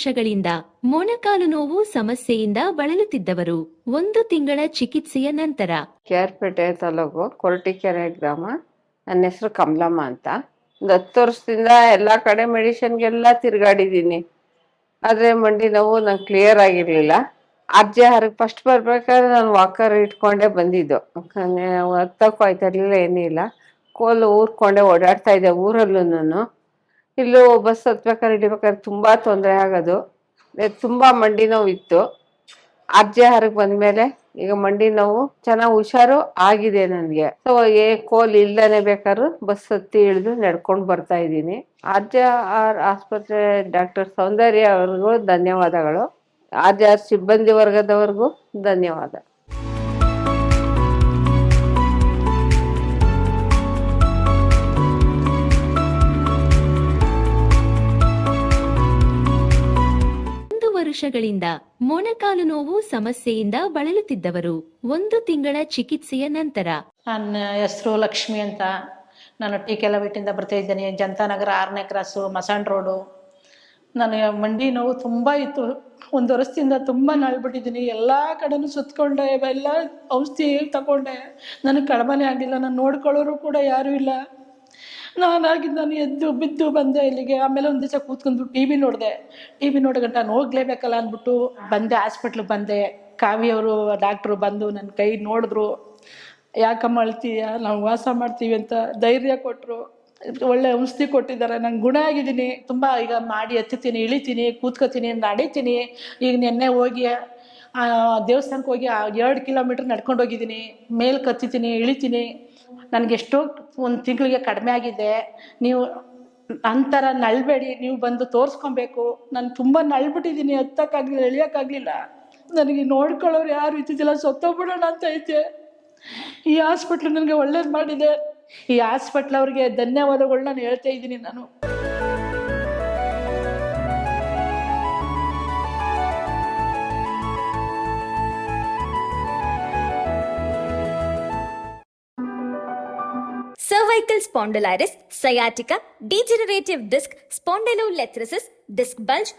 ವರ್ಷಗಳಿಂದ ಮೊಣಕಾಲು ನೋವು ಸಮಸ್ಯೆಯಿಂದ ಬಳಲುತ್ತಿದ್ದವರು ಒಂದು ತಿಂಗಳ ಚಿಕಿತ್ಸೆಯ ನಂತರ. ಕೇರ್ಪೇಟೆ ತಾಲೂಕು ಕೊರಟಿಕೆರೆ ಗ್ರಾಮ. ನನ್ನ ಹೆಸರು ಕಮಲಮ್ಮ ಅಂತ. ಒಂದು ಹತ್ತು ವರ್ಷದಿಂದ ಎಲ್ಲ ಕಡೆ ಮೆಡಿಷನ್ಗೆಲ್ಲ ತಿರುಗಾಡಿದ್ದೀನಿ. ಆದರೆ ಮಂಡಿ ನೋವು ನಂಗೆ ಕ್ಲಿಯರ್ ಆಗಿರಲಿಲ್ಲ. ಅರ್ಜಿ ಹರಗೆ ಫಸ್ಟ್ ಬರಬೇಕಾದ್ರೆ ನಾನು ವಾಕರ್ ಇಟ್ಕೊಂಡೇ ಬಂದಿದ್ದು. ಹತ್ತಕ್ಕೂ ಆಯ್ತಾ ಇರಲಿಲ್ಲ, ಏನಿಲ್ಲ. ಕೋಲು ಊರ್ಕೊಂಡೆ ಓಡಾಡ್ತಾ ಇದ್ದೆ ಊರಲ್ಲೂ ಇಲ್ಲೂ ಬಸ್ ಹತ್ಬೇಕಾದ್ರೆ ಹಿಡಿಬೇಕಾದ್ರೆ ತುಂಬ ತೊಂದರೆ ಆಗೋದು. ತುಂಬ ಮಂಡಿ ನೋವು ಇತ್ತು. ಅಜ್ಜಿ ಹರಕ್ ಬಂದ್ಮೇಲೆ ಈಗ ಮಂಡಿ ನೋವು ಚೆನ್ನಾಗಿ ಹುಷಾರು ಆಗಿದೆ ನನಗೆ. ಸೊ ಏ ಕೋಲ್ ಇಲ್ದೇನೆ ಬೇಕಾದ್ರೂ ಬಸ್ ಹತ್ತಿ ಇಳಿದು ನಡ್ಕೊಂಡು ಬರ್ತಾ ಇದ್ದೀನಿ. ಅಜ್ಜ ಆರ್ ಆಸ್ಪತ್ರೆ ಡಾಕ್ಟರ್ ಸೌಂದರ್ಯ ಅವ್ರಿಗೂ ಧನ್ಯವಾದಗಳು. ಆರ್ ಸಿಬ್ಬಂದಿ ವರ್ಗದವ್ರಿಗೂ ಧನ್ಯವಾದ. ವರ್ಷಗಳಿಂದ ಮೊಣಕಾಲು ನೋವು ಸಮಸ್ಯೆಯಿಂದ ಬಳಲುತ್ತಿದ್ದವರು ಒಂದು ತಿಂಗಳ ಚಿಕಿತ್ಸೆಯ ನಂತರ. ನನ್ನ ಹೆಸರು ಲಕ್ಷ್ಮಿ ಅಂತ. ನಾನು ಟಿ ಕೆಲವಿಟ್ಟಿಂದ ಬರ್ತಾ ಇದ್ದೇನೆ. ಜನತಾನಗರ ಆರನೇ ಕ್ರಾಸು ಮಸಾಣ್ ರೋಡು. ನನಗೆ ಮಂಡಿ ನೋವು ತುಂಬ ಇತ್ತು. ಒಂದು ವರ್ಷದಿಂದ ತುಂಬ ನಳ್ಬಿಟ್ಟಿದ್ದೀನಿ. ಎಲ್ಲ ಕಡೆನೂ ಸುತ್ಕೊಂಡೆ, ಎಲ್ಲ ಔಷಧಿ ತಗೊಂಡೆ. ನನಗೆ ಕಡಿಮೆ ಆಗಿಲ್ಲ. ನಾನು ನೋಡ್ಕೊಳ್ಳೋರು ಕೂಡ ಯಾರೂ ಇಲ್ಲ. ನಾನಾಗಿ ನಾನು ಎದ್ದು ಬಿದ್ದು ಬಂದೆ ಇಲ್ಲಿಗೆ. ಆಮೇಲೆ ಒಂದು ದಿವಸ ಕೂತ್ಕೊಂಡು ಟಿ ವಿ ನೋಡಿದೆ. ಟಿ ವಿ ನೋಡ್ಗಂಟ ನಾನು ಹೋಗ್ಲೇಬೇಕಲ್ಲ ಅಂದ್ಬಿಟ್ಟು ಬಂದೆ, ಹಾಸ್ಪಿಟ್ಲಿಗೆ ಬಂದೆ. ಕಾವಿಯವರು ಡಾಕ್ಟ್ರು ಬಂದು ನನ್ನ ಕೈ ನೋಡಿದ್ರು. ಯಾಕಮ್ಮ ಅಳ್ತೀಯ? ನಾವು ವಾಸ ಮಾಡ್ತೀವಿ ಅಂತ ಧೈರ್ಯ ಕೊಟ್ಟರು ಒಳ್ಳೆ ಔಷಧಿ ಕೊಟ್ಟಿದ್ದಾರೆ. ನಾನು ಗುಣ ಆಗಿದ್ದೀನಿ. ತುಂಬ ಈಗ ಮಾಡಿ ಎತ್ತೀನಿ ಇಳಿತೀನಿ, ಕೂತ್ಕೋತೀನಿ, ನಡೀತೀನಿ. ಈಗ ನೆನ್ನೆ ಹೋಗಿ ದೇವಸ್ಥಾನಕ್ಕೆ ಹೋಗಿ ಎರಡು ಕಿಲೋಮೀಟ್ರ್ ನಡ್ಕೊಂಡು ಹೋಗಿದ್ದೀನಿ. ಮೇಲ್ ಕತ್ತಿತೀನಿ, ಇಳಿತೀನಿ. ನನಗೆ ಎಷ್ಟೋ ಒಂದು ತಿಂಗಳಿಗೆ ಕಡಿಮೆ ಆಗಿದೆ. ನೀವು ಅಂತರ ನಳ್ಬೇಡಿ, ನೀವು ಬಂದು ತೋರಿಸ್ಕೊಬೇಕು. ನಾನು ತುಂಬ ನಳ್ಬಿಟ್ಟಿದ್ದೀನಿ ಹತ್ತಕ್ಕಾಗಲಿಲ್ಲ ಎಳಿಯೋಕ್ಕಾಗಲಿಲ್ಲ. ನನಗೆ ನೋಡ್ಕೊಳ್ಳೋರು ಯಾರು ಇದ್ದಿದ್ದಿಲ್ಲ, ಸತ್ತೋಗ್ಬಿಡೋಣ ಅಂತ ಐತೆ. ಈ ಹಾಸ್ಪಿಟ್ಲು ನನಗೆ ಒಳ್ಳೇದು ಮಾಡಿದೆ. ಈ ಹಾಸ್ಪಿಟ್ಲ್ ಅವ್ರಿಗೆ ಧನ್ಯವಾದಗಳು ನಾನು ಹೇಳ್ತಾ ಇದ್ದೀನಿ ನಾನು. Cervical spondylitis, sciatica, degenerative disc disc bulge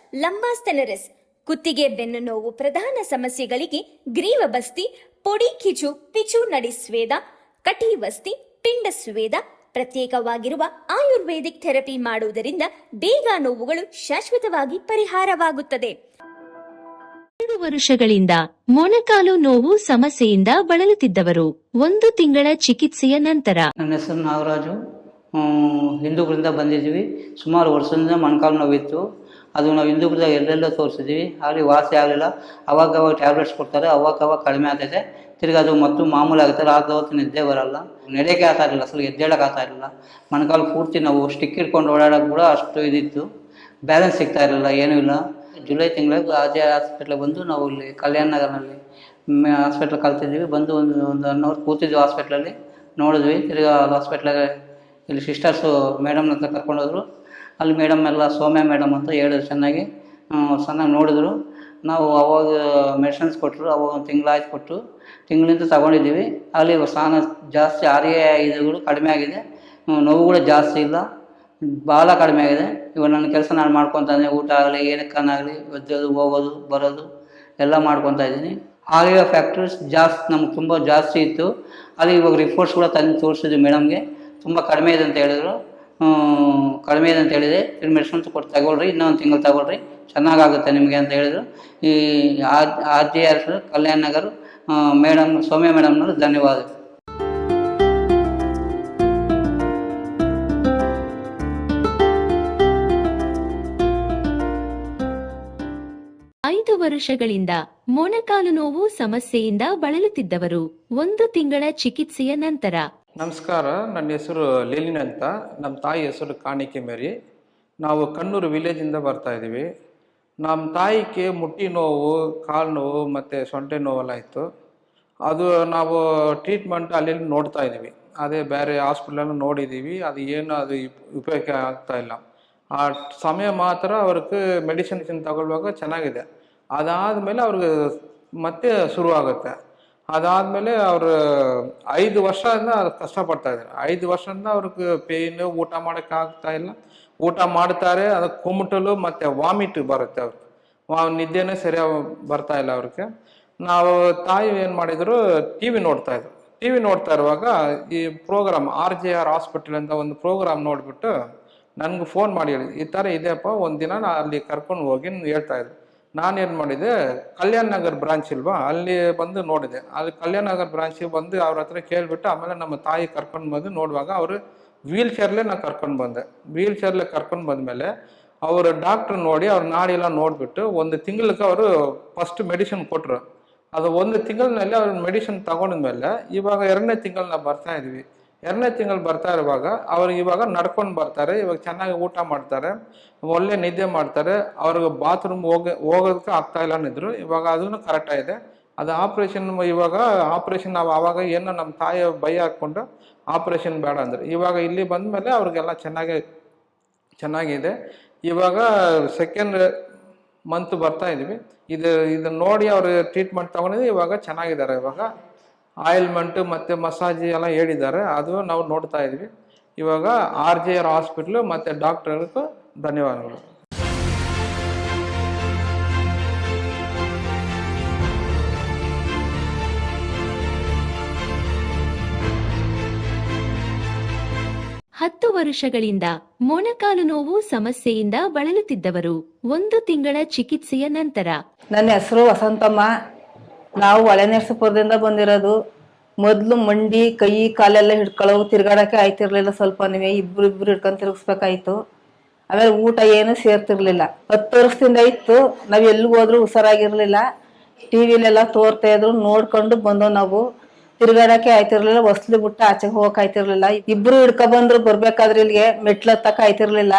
stenosis, ಕುತ್ತಿಗೆ ಬೆನ್ನು ನೋವು ಪ್ರಧಾನ ಸಮಸ್ಯೆಗಳಿಗೆ ಗ್ರೀವ ಬಸ್ತಿ ಪೊಡಿ ಕಿಚು ಪಿಚು ನಡಿ ಸ್ವೇದ ಕಟಿವಸ್ತಿ ಪಿಂಡ ಸ್ವೇದ. ಪ್ರತ್ಯೇಕವಾಗಿರುವ ಆಯುರ್ವೇದಿಕ್ ಥೆರಪಿ ಮಾಡುವುದರಿಂದ ಬೇಗ ನೋವುಗಳು ಶಾಶ್ವತವಾಗಿ ಪರಿಹಾರವಾಗುತ್ತದೆ. ಎರಡು ವರ್ಷಗಳಿಂದ ಮೊಣಕಾಲು ನೋವು ಸಮಸ್ಯೆಯಿಂದ ಬಳಲುತ್ತಿದ್ದವರು. ಒಂದು ತಿಂಗಳ ಚಿಕಿತ್ಸೆಯ ನಂತರ. ನನ್ನ ಹೆಸರು ನಾಗರಾಜು. ಹಿಂದೂಗಳಿಂದ ಬಂದಿದ್ದೀವಿ. ಸುಮಾರು ವರ್ಷದಿಂದ ಮೊಣಕಾಲು ನೋವಿತ್ತು. ಅದು ನಾವು ಹಿಂದೂಗಳಿಂದ ಎಲ್ಲೆಲ್ಲೋ ತೋರಿಸಿದ್ವಿ ಅಲ್ಲಿ ವಾಸಿ ಆಗಲಿಲ್ಲ. ಅವಾಗ ಅವಾಗ ಟ್ಯಾಬ್ಲೆಟ್ಸ್ ಕೊಡ್ತಾರೆ. ಅವಾಗ ಅವಾಗ ಕಡಿಮೆ ಆಗ್ತೈತೆ. ತಿರ್ಗಿ ಅದು ಮತ್ತು ಮಾಮೂಲಿ ಆಗುತ್ತೆ. ರಾತ್ರಿ ಹೊತ್ತು ನಿದ್ದೆ ಬರಲ್ಲ. ನಡೆಯೋಕ್ಕೆ ಆಗ್ತಾ ಇರಲಿಲ್ಲ. ಅಸಲು ಎದ್ದೇಳಕ್ಕೆ ಆಗ್ತಾ ಇರಲಿಲ್ಲ. ಮೊಣಕಾಲು ಪೂರ್ತಿ ನಾವು ಸ್ಟಿಕ್ ಇಟ್ಕೊಂಡು ಓಡಾಡೋಕೆ ಕೂಡ ಅಷ್ಟು ಇದಿತ್ತು. ಬ್ಯಾಲೆನ್ಸ್ ಸಿಗ್ತಾ ಇರಲಿಲ್ಲ. ಏನೂ ಇಲ್ಲ. ಜುಲೈ ತಿಂಗಳಿಗೆ ಅಜಯ್ ಹಾಸ್ಪಿಟ್ಲಿಗೆ ಬಂದು ನಾವು ಇಲ್ಲಿ ಕಲ್ಯಾಣ ನಗರ್ನಲ್ಲಿ ಹಾಸ್ಪಿಟ್ಲ್ ಕಲ್ತಿದ್ದೀವಿ. ಬಂದು ಒಂದು ಒಂದು ಒನ್ ಕೂತಿದ್ವಿ ಹಾಸ್ಪಿಟ್ಲಲ್ಲಿ. ನೋಡಿದ್ವಿ. ತಿರ್ಗಿ ಹಾಸ್ಪಿಟ್ಲಾಗೆ ಇಲ್ಲಿ ಸಿಸ್ಟರ್ಸು ಮೇಡಮ್ ಹತ್ರ ಕರ್ಕೊಂಡೋದ್ರು ಅಲ್ಲಿ ಮೇಡಮ್ ಎಲ್ಲ ಸೌಮ್ಯ ಮೇಡಮ್ ಅಂತ ಹೇಳಿದ್ರು ಚೆನ್ನಾಗಿ. ಚೆನ್ನಾಗಿ ನೋಡಿದ್ರು. ನಾವು ಅವಾಗ ಮೆಡಿಸಿನ್ಸ್ ಕೊಟ್ಟರು ಅವಾಗ ಒಂದು ತಿಂಗಳಾಯ್ತು ಕೊಟ್ಟು ತಿಂಗಳಿಂದ ತಗೊಂಡಿದ್ದೀವಿ. ಅಲ್ಲಿ ಸ್ನಾನ ಜಾಸ್ತಿ ಆರೋಗ್ಯ ಇದುಗಳು ಕಡಿಮೆ ಆಗಿದೆ. ನೋವು ಕೂಡ ಜಾಸ್ತಿ ಇಲ್ಲ. ಭಾಳ ಕಡಿಮೆ ಆಗಿದೆ. ಇವಾಗ ನನ್ನ ಕೆಲಸ ನಾನು ಮಾಡ್ಕೊತಾನೆ ಊಟ ಆಗಲಿ ಏನಕ್ಕನಾಗಲಿ ಒದ್ದೋದು, ಹೋಗೋದು, ಬರೋದು ಎಲ್ಲ ಮಾಡ್ಕೊತಾ ಇದ್ದೀನಿ. ಆಗಿರೋ ಫ್ಯಾಕ್ಟ್ರೀಸ್ ಜಾಸ್ತಿ, ನಮ್ಗೆ ತುಂಬ ಜಾಸ್ತಿ ಇತ್ತು. ಅಲ್ಲಿ ಇವಾಗ ರಿಪೋರ್ಟ್ಸ್ ಕೂಡ ತಂದು ತೋರಿಸಿದ್ವಿ ಮೇಡಮ್ಗೆ ತುಂಬ ಕಡಿಮೆ ಇದೆ ಅಂತ ಹೇಳಿದ್ರು. ಕಡಿಮೆ ಇದೆ ಅಂತ ಹೇಳಿದೆ. ಮೆಡಿಸಿನ್ಸ್ ಕೊಟ್ಟು ತಗೊಳ್ರಿ ಇನ್ನೊಂದು ತಿಂಗಳು ತಗೊಳ್ರಿ. ಚೆನ್ನಾಗಾಗುತ್ತೆ ನಿಮಗೆ ಅಂತ ಹೇಳಿದರು. ಈ R J R Kalyan Nagar madam Soumya ಮೇಡಮ್ನವರು ಧನ್ಯವಾದ ಐದು ವರ್ಷಗಳಿಂದ ಮೊಣಕಾಲು ನೋವು ಸಮಸ್ಯೆಯಿಂದ ಬಳಲುತ್ತಿದ್ದವರು ಒಂದು ತಿಂಗಳ ಚಿಕಿತ್ಸೆಯ ನಂತರ. ನಮಸ್ಕಾರ, ನನ್ನ ಹೆಸರು ಲೀಲಿನ್ ಅಂತ. ನಮ್ಮ ತಾಯಿ ಹೆಸರು ಕಾಣಿಕೆ ಮೇರಿ. ನಾವು ಕಣ್ಣೂರು ವಿಲೇಜಿಂದ ಬರ್ತಾ ಇದ್ದೀವಿ. ನಮ್ಮ ತಾಯಿಗೆ ಮುಟ್ಟಿ ನೋವು, ಕಾಲು ನೋವು ಮತ್ತು ಸೊಂಟೆ ನೋವೆಲ್ಲ ಇತ್ತು. ಅದು ನಾವು ಟ್ರೀಟ್ಮೆಂಟ್ ಅಲ್ಲಿ ನೋಡ್ತಾ ಇದ್ದೀವಿ. ಅದೇ ಬೇರೆ ಹಾಸ್ಪಿಟ್ಲನ್ನು ನೋಡಿದ್ದೀವಿ. ಅದು ಏನು ಅದು ಉಪ್- ಉಪಯೋಗ ಆಗ್ತಾ ಇಲ್ಲ. ಆ ಸಮಯ ಮಾತ್ರ ಅವ್ರಿಗೆ ಮೆಡಿಸಿನ್ಸಿನ ತಗೊಳ್ಳುವಾಗ ಚೆನ್ನಾಗಿದೆ. ಅದಾದಮೇಲೆ ಅವ್ರಿಗೆ ಮತ್ತೆ ಶುರುವಾಗುತ್ತೆ. ಅದಾದಮೇಲೆ ಅವರು ಐದು ವರ್ಷದಿಂದ ಕಷ್ಟಪಡ್ತಾ ಇದ್ದಾರೆ. ಐದು ವರ್ಷದಿಂದ ಅವ್ರಿಗೆ ಪೇಯ್ನ್ ಊಟ ಮಾಡೋಕ್ಕಾಗ್ತಾ ಇಲ್ಲ. ಊಟ ಮಾಡ್ತಾರೆ ಅದು ಕುಮಟಲು ಮತ್ತು ವಾಮಿಟ್ ಬರುತ್ತೆ ಅವ್ರಿಗೆ. ವಾ, ನಿದ್ದೆನೇ ಸರಿಯಾಗಿ ಬರ್ತಾ ಇಲ್ಲ ಅವ್ರಿಗೆ. ನಾವು ತಾಯಿ ಏನು ಮಾಡಿದ್ರು ಟಿ ವಿ ನೋಡ್ತಾ ಇದ್ರು. ಟಿ ವಿ ನೋಡ್ತಾ ಇರುವಾಗ ಈ program R J R hospital ಅಂತ ಒಂದು ಪ್ರೋಗ್ರಾಮ್ ನೋಡಿಬಿಟ್ಟು ನನಗೆ ಫೋನ್ ಮಾಡಿ ಹೇಳಿ. ಈ ಥರ ಇದೆಯಪ್ಪ ಒಂದು ದಿನ ನಾ ಅಲ್ಲಿ ಕರ್ಕೊಂಡು ಹೋಗಿ ಹೇಳ್ತಾ ಇದ್ರು. ನಾನೇನು ಮಾಡಿದೆ ಕಲ್ಯಾಣ್ ನಗರ್ ಬ್ರಾಂಚ್ ಇಲ್ವಾ ಅಲ್ಲಿ ಬಂದು ನೋಡಿದೆ ಅಲ್ಲಿ ಕಲ್ಯಾಣ್ ನಗರ್ ಬ್ರಾಂಚಿಗೆ ಬಂದು ಅವ್ರ ಹತ್ರ ಕೇಳ್ಬಿಟ್ಟು ಆಮೇಲೆ ನಮ್ಮ ತಾಯಿ ಕರ್ಕೊಂಡು ಬಂದು ನೋಡುವಾಗ ಅವರು ವೀಲ್ ಚೇರ್ಲೆ ನಾನು ಕರ್ಕೊಂಡು ಬಂದೆ ವೀಲ್ ಚೇರ್ಲೆ ಕರ್ಕೊಂಡು ಬಂದಮೇಲೆ ಅವರು ಡಾಕ್ಟ್ರ್ ನೋಡಿ ಅವ್ರ ನಾಡಿಯೆಲ್ಲ ನೋಡಿಬಿಟ್ಟು ಒಂದು ತಿಂಗಳಿಗೆ ಅವರು ಫಸ್ಟ್ ಮೆಡಿಸಿನ್ ಕೊಟ್ಟರು ಅದು ಒಂದು ತಿಂಗಳಿನಲ್ಲಿ ಅವ್ರ ಮೆಡಿಸಿನ್ ತಗೊಂಡ್ಮೇಲೆ ಇವಾಗ ಎರಡನೇ ತಿಂಗಳು ನಾವು ಬರ್ತಾ ಇದೀವಿ ಎರಡನೇ ತಿಂಗಳು ಬರ್ತಾ ಇರುವಾಗ ಅವ್ರು ಇವಾಗ ನಡ್ಕೊಂಡು ಬರ್ತಾರೆ, ಇವಾಗ ಚೆನ್ನಾಗಿ ಊಟ ಮಾಡ್ತಾರೆ, ಒಳ್ಳೆ ನಿದ್ದೆ ಮಾಡ್ತಾರೆ, ಅವ್ರಿಗೆ ಬಾತ್ರೂಮ್ ಹೋಗಿ, ಹೋಗೋದಕ್ಕೆ ಆಗ್ತಾ ಇಲ್ಲ ಅಂದಿದ್ರು, ಇವಾಗ ಅದನ್ನು ಕರೆಕ್ಟ್ ಆಗಿದೆ. ಅದು ಆಪ್ರೇಷನ್ ಇವಾಗ ಆಪ್ರೇಷನ್ ನಾವು ಆವಾಗ ಏನೋ ನಮ್ಮ ತಾಯಿ ಭಯ ಹಾಕ್ಕೊಂಡು ಆಪ್ರೇಷನ್ ಬೇಡ ಅಂದ್ರೆ. ಇವಾಗ ಇಲ್ಲಿ ಬಂದ ಮೇಲೆ ಅವ್ರಿಗೆಲ್ಲ ಚೆನ್ನಾಗಿ, ಚೆನ್ನಾಗಿದೆ. ಇವಾಗ ಸೆಕೆಂಡ್ ಮಂತ್ ಬರ್ತಾ ಇದೀವಿ. ಇದು, ಇದನ್ನ ನೋಡಿ ಅವರು ಟ್ರೀಟ್ಮೆಂಟ್ ತಗೊಂಡಿದ್ದು ಇವಾಗ ಚೆನ್ನಾಗಿದ್ದಾರೆ ಇವಾಗ. ಆಯಿಲ್ಮೆಂಟ್ ಮತ್ತು ಮಸಾಜ್ ಎಲ್ಲ ಹೇಳಿದ್ದಾರೆ. ಅದು ನಾವು ನೋಡ್ತಾ ಇದ್ವಿ. ಇವಾಗ ಆರ್ ಜೆ ಆರ್ ಹಾಸ್ಪಿಟ್ಲು ಮತ್ತು ಡಾಕ್ಟರ್ಗೂ ಧನ್ಯವಾದಗಳು. ಹತ್ತು ವರ್ಷಗಳಿಂದ ಮೊಣಕಾಲು ನೋವು ಸಮಸ್ಯೆಯಿಂದ ಬಳಲುತ್ತಿದ್ದವರು ಒಂದು ತಿಂಗಳ ಚಿಕಿತ್ಸೆಯ ನಂತರ. ನನ್ನ ಹೆಸರು ವಸಂತಮ್ಮ. ನಾವು ಹೊಳೆನರಸೀಪುರದಿಂದ ಬಂದಿರೋದು ಮೊದಲು ಮಂಡಿ, ಕೈ, ಕಾಲೆಲ್ಲ ಹಿಡ್ಕೊಳ್ಳೋ ತಿರ್ಗಾಡಕ್ಕೆ ಆಯ್ತಿರ್ಲಿಲ್ಲ ಸ್ವಲ್ಪ ನೀವೇ ಇಬ್ರು ಇಬ್ರು ಹಿಡ್ಕೊಂಡು ತಿರುಗಿಸ್ಬೇಕಾಯ್ತು. ಆಮೇಲೆ ಊಟ ಏನು ಸೇರ್ತಿರ್ಲಿಲ್ಲ. ಹತ್ತು ವರ್ಷದಿಂದ ಇತ್ತು. ನಾವು ಎಲ್ಲಿಗೆ ಹೋದ್ರು ಹುಷಾರಾಗಿರ್ಲಿಲ್ಲ. ಟಿ ವಿಲೆಲ್ಲ ತೋರ್ತಾ ಇದ್ರು. ನೋಡ್ಕೊಂಡು ಬಂದೋ ನಾವು. ತಿರ್ಗಾಡಕ್ಕೆ ಆಯ್ತಿರ್ಲಿಲ್ಲ. ಹೊಸ್ಲಿ ಬಿಟ್ಟು ಆಚೆಗೆ ಹೋಗಕ್ ಆಯ್ತಿರ್ಲಿಲ್ಲ. ಇಬ್ರು ಹಿಡ್ಕೊ ಬಂದ್ರು ಬರ್ಬೇಕಾದ್ರೆ ಇಲ್ಲಿಗೆ ಮೆಟ್ಲು ಹತ್ತಕ್ಕೆ ಆಯ್ತಿರ್ಲಿಲ್ಲ.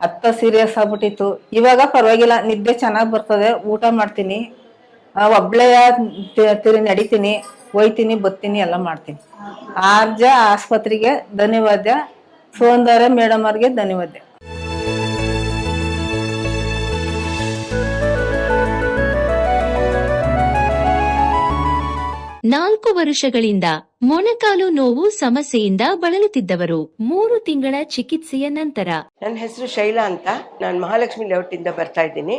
ಅತ್ತ ಸೀರಿಯಸ್ ಆಗ್ಬಿಟ್ಟಿತ್ತು. ಇವಾಗ ಪರವಾಗಿಲ್ಲ. ನಿದ್ದೆ ಚೆನ್ನಾಗಿ ಬರ್ತದೆ. ಊಟ ಮಾಡ್ತೀನಿ. ಒಬ್ಳೆ ತಿರು ತಿರಿ ನಡಿತೀನಿ ಹೋಯ್ತೀನಿ ಬತ್ತೀನಿ ಎಲ್ಲ ಮಾಡ್ತೀನಿ. ಆರ್ಜ ಆಸ್ಪತ್ರೆಗೆ ಧನ್ಯವಾದ. ಸೌಂದರ್ಯ ಮೇಡಮ್ ಅವ್ರಿಗೆ ಧನ್ಯವಾದ. ನಾಲ್ಕು ವರ್ಷಗಳಿಂದ ಮೊಣಕಾಲು ನೋವು ಸಮಸ್ಯೆಯಿಂದ ಬಳಲುತ್ತಿದ್ದವರು ಮೂರು ತಿಂಗಳ ಚಿಕಿತ್ಸೆಯ ನಂತರ. ನನ್ನ ಹೆಸರು ಶೈಲಾ ಅಂತ. ನಾನು ಮಹಾಲಕ್ಷ್ಮಿ ಲೇಔಟಿಂದ ಬರ್ತಾ ಇದ್ದೀನಿ.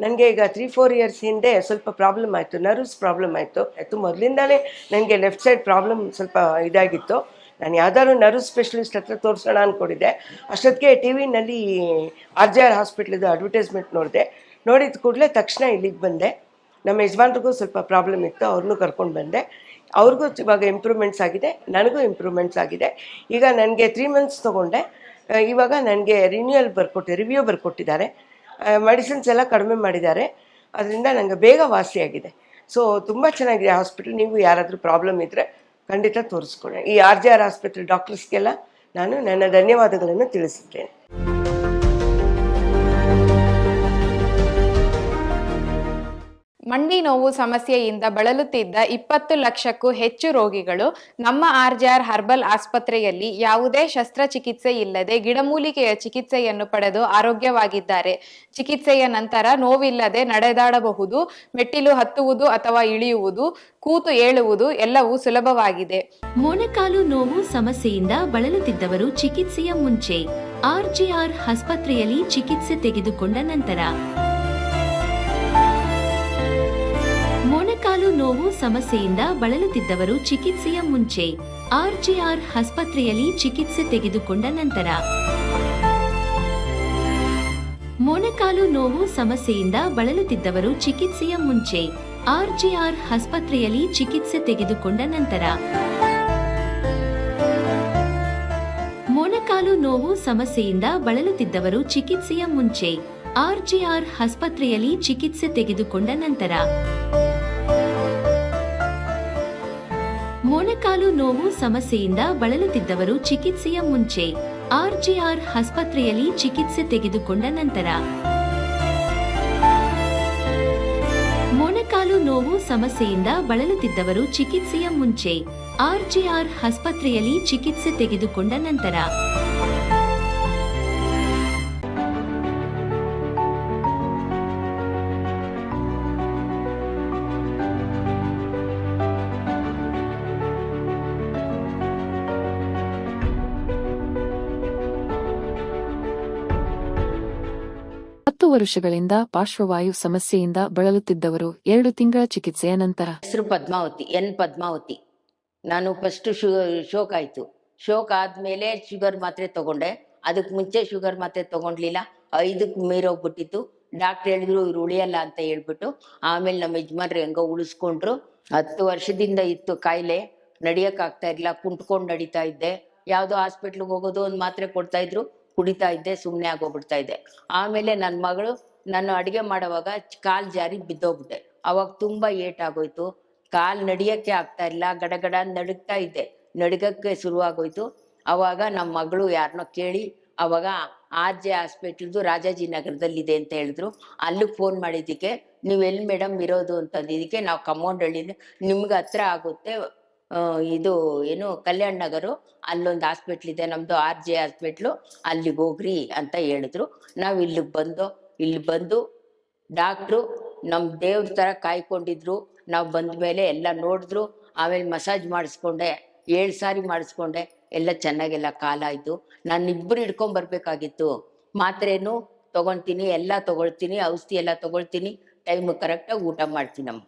ನನಗೆ ಈಗ ತ್ರೀ ಫೋರ್ ಇಯರ್ಸ್ ಹಿಂದೆ ಸ್ವಲ್ಪ ಪ್ರಾಬ್ಲಮ್ ಆಯಿತು ನರ್ವ್ಸ್ ಪ್ರಾಬ್ಲಮ್ ಆಯಿತು. ಆಯಿತು ಮೊದಲಿಂದಲೇ ನನಗೆ ಲೆಫ್ಟ್ ಸೈಡ್ ಪ್ರಾಬ್ಲಮ್ ಸ್ವಲ್ಪ ಇದಾಗಿತ್ತು. ನಾನು ಯಾವ್ದಾದ್ರು ನರ್ವ್ ಸ್ಪೆಷಲಿಸ್ಟ್ ಹತ್ರ ತೋರಿಸೋಣ ಅಂದ್ಕೊಂಡಿದ್ದೆ ಅಷ್ಟೊತ್ತಿಗೆ ಟಿ ವಿನಲ್ಲಿ ಆರ್ ಜೆ ಆರ್ ಹಾಸ್ಪಿಟ್ಲಿದ್ದು ಅಡ್ವರ್ಟೈಸ್ಮೆಂಟ್ ನೋಡಿದೆ. ನೋಡಿದ ಕೂಡಲೇ ತಕ್ಷಣ ಇಲ್ಲಿಗೆ ಬಂದೆ. ನಮ್ಮ ಯಜಮಾನ್ರಿಗೂ ಸ್ವಲ್ಪ ಪ್ರಾಬ್ಲಮ್ ಇತ್ತು ಅವ್ರನ್ನೂ ಕರ್ಕೊಂಡು ಬಂದೆ. ಅವ್ರಿಗೂ ಇವಾಗ ಇಂಪ್ರೂವ್ಮೆಂಟ್ಸ್ ಆಗಿದೆ, ನನಗೂ ಇಂಪ್ರೂವ್ಮೆಂಟ್ಸ್ ಆಗಿದೆ. ಈಗ ನನಗೆ ತ್ರೀ ಮಂತ್ಸ್ ತೊಗೊಂಡೆ. ಇವಾಗ ನನಗೆ ರಿನ್ಯೂಯಲ್ ಬರ್ಕೊಟ್ಟು ರಿವ್ಯೂ ಬರ್ಕೊಟ್ಟಿದ್ದಾರೆ. ಮೆಡಿಸಿನ್ಸ್ ಎಲ್ಲ ಕಡಿಮೆ ಮಾಡಿದ್ದಾರೆ. ಅದರಿಂದ ನನಗೆ ಬೇಗ ವಾಸಿಯಾಗಿದೆ. ಸೊ ತುಂಬ ಚೆನ್ನಾಗಿದೆ ಹಾಸ್ಪಿಟಲ್ ನೀವು ಯಾರಾದರೂ ಪ್ರಾಬ್ಲಮ್ ಇದ್ದರೆ ಖಂಡಿತ ತೋರಿಸ್ಕೊಳ್ಳಿ. ಈ ಆರ್ ಜೆ ಆರ್ ಆಸ್ಪತ್ರೆ ಡಾಕ್ಟರ್ಸ್ಗೆಲ್ಲ ನಾನು ನನ್ನ ಧನ್ಯವಾದಗಳನ್ನು ತಿಳಿಸುತ್ತೇನೆ ಮಂಡಿ ನೋವು ಸಮಸ್ಯೆಯಿಂದ ಬಳಲುತ್ತಿದ್ದ ಇಪ್ಪತ್ತು ಲಕ್ಷಕ್ಕೂ ಹೆಚ್ಚು ರೋಗಿಗಳು ನಮ್ಮ ಆರ್ಜಿಆರ್ ಹರ್ಬಲ್ ಆಸ್ಪತ್ರೆಯಲ್ಲಿ ಯಾವುದೇ ಶಸ್ತ್ರಚಿಕಿತ್ಸೆ ಇಲ್ಲದೆ ಗಿಡಮೂಲಿಕೆಯ ಚಿಕಿತ್ಸೆಯನ್ನು ಪಡೆದು ಆರೋಗ್ಯವಾಗಿದ್ದಾರೆ. ಚಿಕಿತ್ಸೆಯ ನಂತರ ನೋವಿಲ್ಲದೆ ನಡೆದಾಡಬಹುದು, ಮೆಟ್ಟಿಲು ಹತ್ತುವುದು ಅಥವಾ ಇಳಿಯುವುದು, ಕೂತು ಏಳುವುದು ಎಲ್ಲವೂ ಸುಲಭವಾಗಿದೆ. ಮೊಣಕಾಲು ನೋವು ಸಮಸ್ಯೆಯಿಂದ ಬಳಲುತ್ತಿದ್ದವರು ಚಿಕಿತ್ಸೆಯ ಮುಂಚೆ ಆರ್ಜಿಆರ್ ಆಸ್ಪತ್ರೆಯಲ್ಲಿ ಚಿಕಿತ್ಸೆ ತೆಗೆದುಕೊಂಡ ನಂತರ ನೋವು ಸಮಸ್ಯೆಯಿಂದ ಬಳಲುತ್ತಿದ್ದವರು ಚಿಕಿತ್ಸೆಯ ಮುಂಚೆ ಆರ್ಜಿಆರ್ ಆಸ್ಪತ್ರೆಯಲ್ಲಿ ಚಿಕಿತ್ಸೆ ತೆಗೆದುಕೊಂಡ ನಂತರ. ಮೊಣಕಾಲು ನೋವು ಸಮಸ್ಯೆಯಿಂದ ಬಳಲುತ್ತಿದ್ದವರು ಚಿಕಿತ್ಸೆಯ ಮುಂಚೆ ಆರ್ಜಿಆರ್ ಆಸ್ಪತ್ರೆಯಲ್ಲಿ ಚಿಕಿತ್ಸೆ ತೆಗೆದುಕೊಂಡ ನಂತರ. ಮೊಣಕಾಲು ನೋವು ಸಮಸ್ಯೆಯಿಂದ ಬಳಲುತ್ತಿದ್ದವರು ಚಿಕಿತ್ಸೆಯ ಮುಂಚೆ ಆರ್ಜಿಆರ್ ಆಸ್ಪತ್ರೆಯಲ್ಲಿ ಚಿಕಿತ್ಸೆ ತೆಗೆದುಕೊಂಡ ನಂತರ. ಮೊಣಕಾಲು ನೋವು ಸಮಸ್ಯೆಯಿಂದ ಬಳಲುತ್ತಿದ್ದವರು ಚಿಕಿತ್ಸೆಯ ಮುಂಚೆ ಆರ್ಜಿಆರ್ ಆಸ್ಪತ್ರೆಯಲ್ಲಿ ಚಿಕಿತ್ಸೆ ತೆಗೆದುಕೊಂಡ ನಂತರ. ಮೊಣಕಾಲು ನೋವು ಸಮಸ್ಯೆಯಿಂದ ಬಳಲುತ್ತಿದ್ದವರು ಚಿಕಿತ್ಸೆಯ ಮುಂಚೆ ಆರ್ಜಿಆರ್ ಆಸ್ಪತ್ರೆಯಲ್ಲಿ ಚಿಕಿತ್ಸೆ ತೆಗೆದುಕೊಂಡ ನಂತರ. ವರುಷಗಳಿಂದ ಪಾರ್ಶ್ವವಾಯು ಸಮಸ್ಯೆಯಿಂದ ಬಳಲುತ್ತಿದ್ದವರು ಎರಡು ತಿಂಗಳ ಚಿಕಿತ್ಸೆಯ ನಂತರ. ಹೆಸರು ಪದ್ಮಾವತಿ, ಎನ್ ಪದ್ಮಾವತಿ. ನಾನು ಫಸ್ಟ್ ಶು, ಶೋಕ್ ಆಯ್ತು. ಶೋಕ್ ಆದಮೇಲೆ ಶುಗರ್ ಮಾತ್ರೆ ತಗೊಂಡೆ. ಅದಕ್ಕೆ ಮುಂಚೆ ಶುಗರ್ ಮಾತ್ರೆ ತಗೊಂಡ್ಲಿಲ್ಲ. ಐದಕ್ಕೆ ಮೀರೋಗ್ಬಿಟ್ಟಿತ್ತು. ಡಾಕ್ಟರ್ ಹೇಳಿದ್ರು ಇವ್ರು ಉಳಿಯಲ್ಲ ಅಂತ ಹೇಳ್ಬಿಟ್ಟು ಆಮೇಲೆ ನಮ್ಮ ಯಜಮಾನ್ರು ಹೆಂಗೋ ಉಳಿಸ್ಕೊಂಡ್ರು. ಹತ್ತು ವರ್ಷದಿಂದ ಇತ್ತು ಕಾಯಿಲೆ. ನಡಿಯೋಕ್ಕಾಗ್ತಾ ಇರಲಿಲ್ಲ. ಕುಂಟ್ಕೊಂಡು ನಡೀತಾ ಇದ್ದೆ. ಯಾವುದೋ ಹಾಸ್ಪಿಟ್ಲ್ಗೆ ಹೋಗೋದು ಒಂದು ಮಾತ್ರೆ ಕೊಡ್ತಾ ಇದ್ರು. ಕುಡಿತಾ ಇದ್ದೆ ಸುಮ್ಮನೆ ಆಗೋಗ್ಬಿಡ್ತಾ ಇದ್ದೆ. ಆಮೇಲೆ ನನ್ನ ಮಗಳು ನಾನು ಅಡುಗೆ ಮಾಡೋವಾಗ ಕಾಲು ಜಾರಿ ಬಿದ್ದೋಗ್ಬಿಟ್ಟೆ. ಅವಾಗ ತುಂಬ ಏಟಾಗೋಯ್ತು. ಕಾಲು ನಡಿಯಕ್ಕೆ ಆಗ್ತಾ ಇಲ್ಲ, ಗಡಗಡ ನಡುಗ್ತಾ ಇದ್ದೆ. ನಡುಗಕ್ಕೆ ಶುರುವಾಗೋಯ್ತು. ಅವಾಗ ನಮ್ಮ ಮಗಳು ಯಾರನ್ನೋ ಕೇಳಿ, ಅವಾಗ ಆರ್ ಜೆ ಹಾಸ್ಪಿಟ್ಲ್ದು ರಾಜಾಜಿನಗರದಲ್ಲಿದೆ ಅಂತ ಹೇಳಿದ್ರು. ಅಲ್ಲಿಗೆ ಫೋನ್ ಮಾಡಿದ್ದಕ್ಕೆ ನೀವು ಎಲ್ಲಿ ಮೇಡಮ್ ಇರೋದು? ಅಂತಂದಿದ್ದಕ್ಕೆ ನಾವು ಹಳ್ಳಿ ನಿಮ್ಗೆ ಹತ್ರ ಆಗುತ್ತೆ ಇದು ಏನು ಕಲ್ಯಾಣ್ ನಗರು, ಅಲ್ಲೊಂದು ಹಾಸ್ಪಿಟ್ಲ್ ಇದೆ ನಮ್ಮದು ಆರ್ ಜೆ ಹಾಸ್ಪಿಟ್ಲು ಅಲ್ಲಿಗೆ ಹೋಗ್ರಿ ಅಂತ ಹೇಳಿದ್ರು. ನಾವು ಇಲ್ಲಿಗೆ ಬಂದು ಇಲ್ಲಿ ಬಂದು ಡಾಕ್ಟ್ರು ನಮ್ಮ ದೇವ್ರ ಥರ ಕಾಯ್ಕೊಂಡಿದ್ರು. ನಾವು ಬಂದ ಮೇಲೆ ಎಲ್ಲ ನೋಡಿದ್ರು, ಆಮೇಲೆ ಮಸಾಜ್ ಮಾಡಿಸ್ಕೊಂಡೆ, ಏಳು ಸಾರಿ ಮಾಡಿಸ್ಕೊಂಡೆ, ಎಲ್ಲ ಚೆನ್ನಾಗೆಲ್ಲ ಕಾಲಾಯಿತು. ನಾನು ಇಬ್ಬರು ಹಿಡ್ಕೊಂಡ್ ಬರ್ಬೇಕಾಗಿತ್ತು. ಮಾತ್ರೇನು ತಗೊಳ್ತೀನಿ ಎಲ್ಲ ತಗೊಳ್ತೀನಿ, ಔಷಧಿ ಎಲ್ಲ ತಗೊಳ್ತೀನಿ ಟೈಮ್ ಕರೆಕ್ಟಾಗಿ ಊಟ ಮಾಡ್ತೀನಮ್ಮ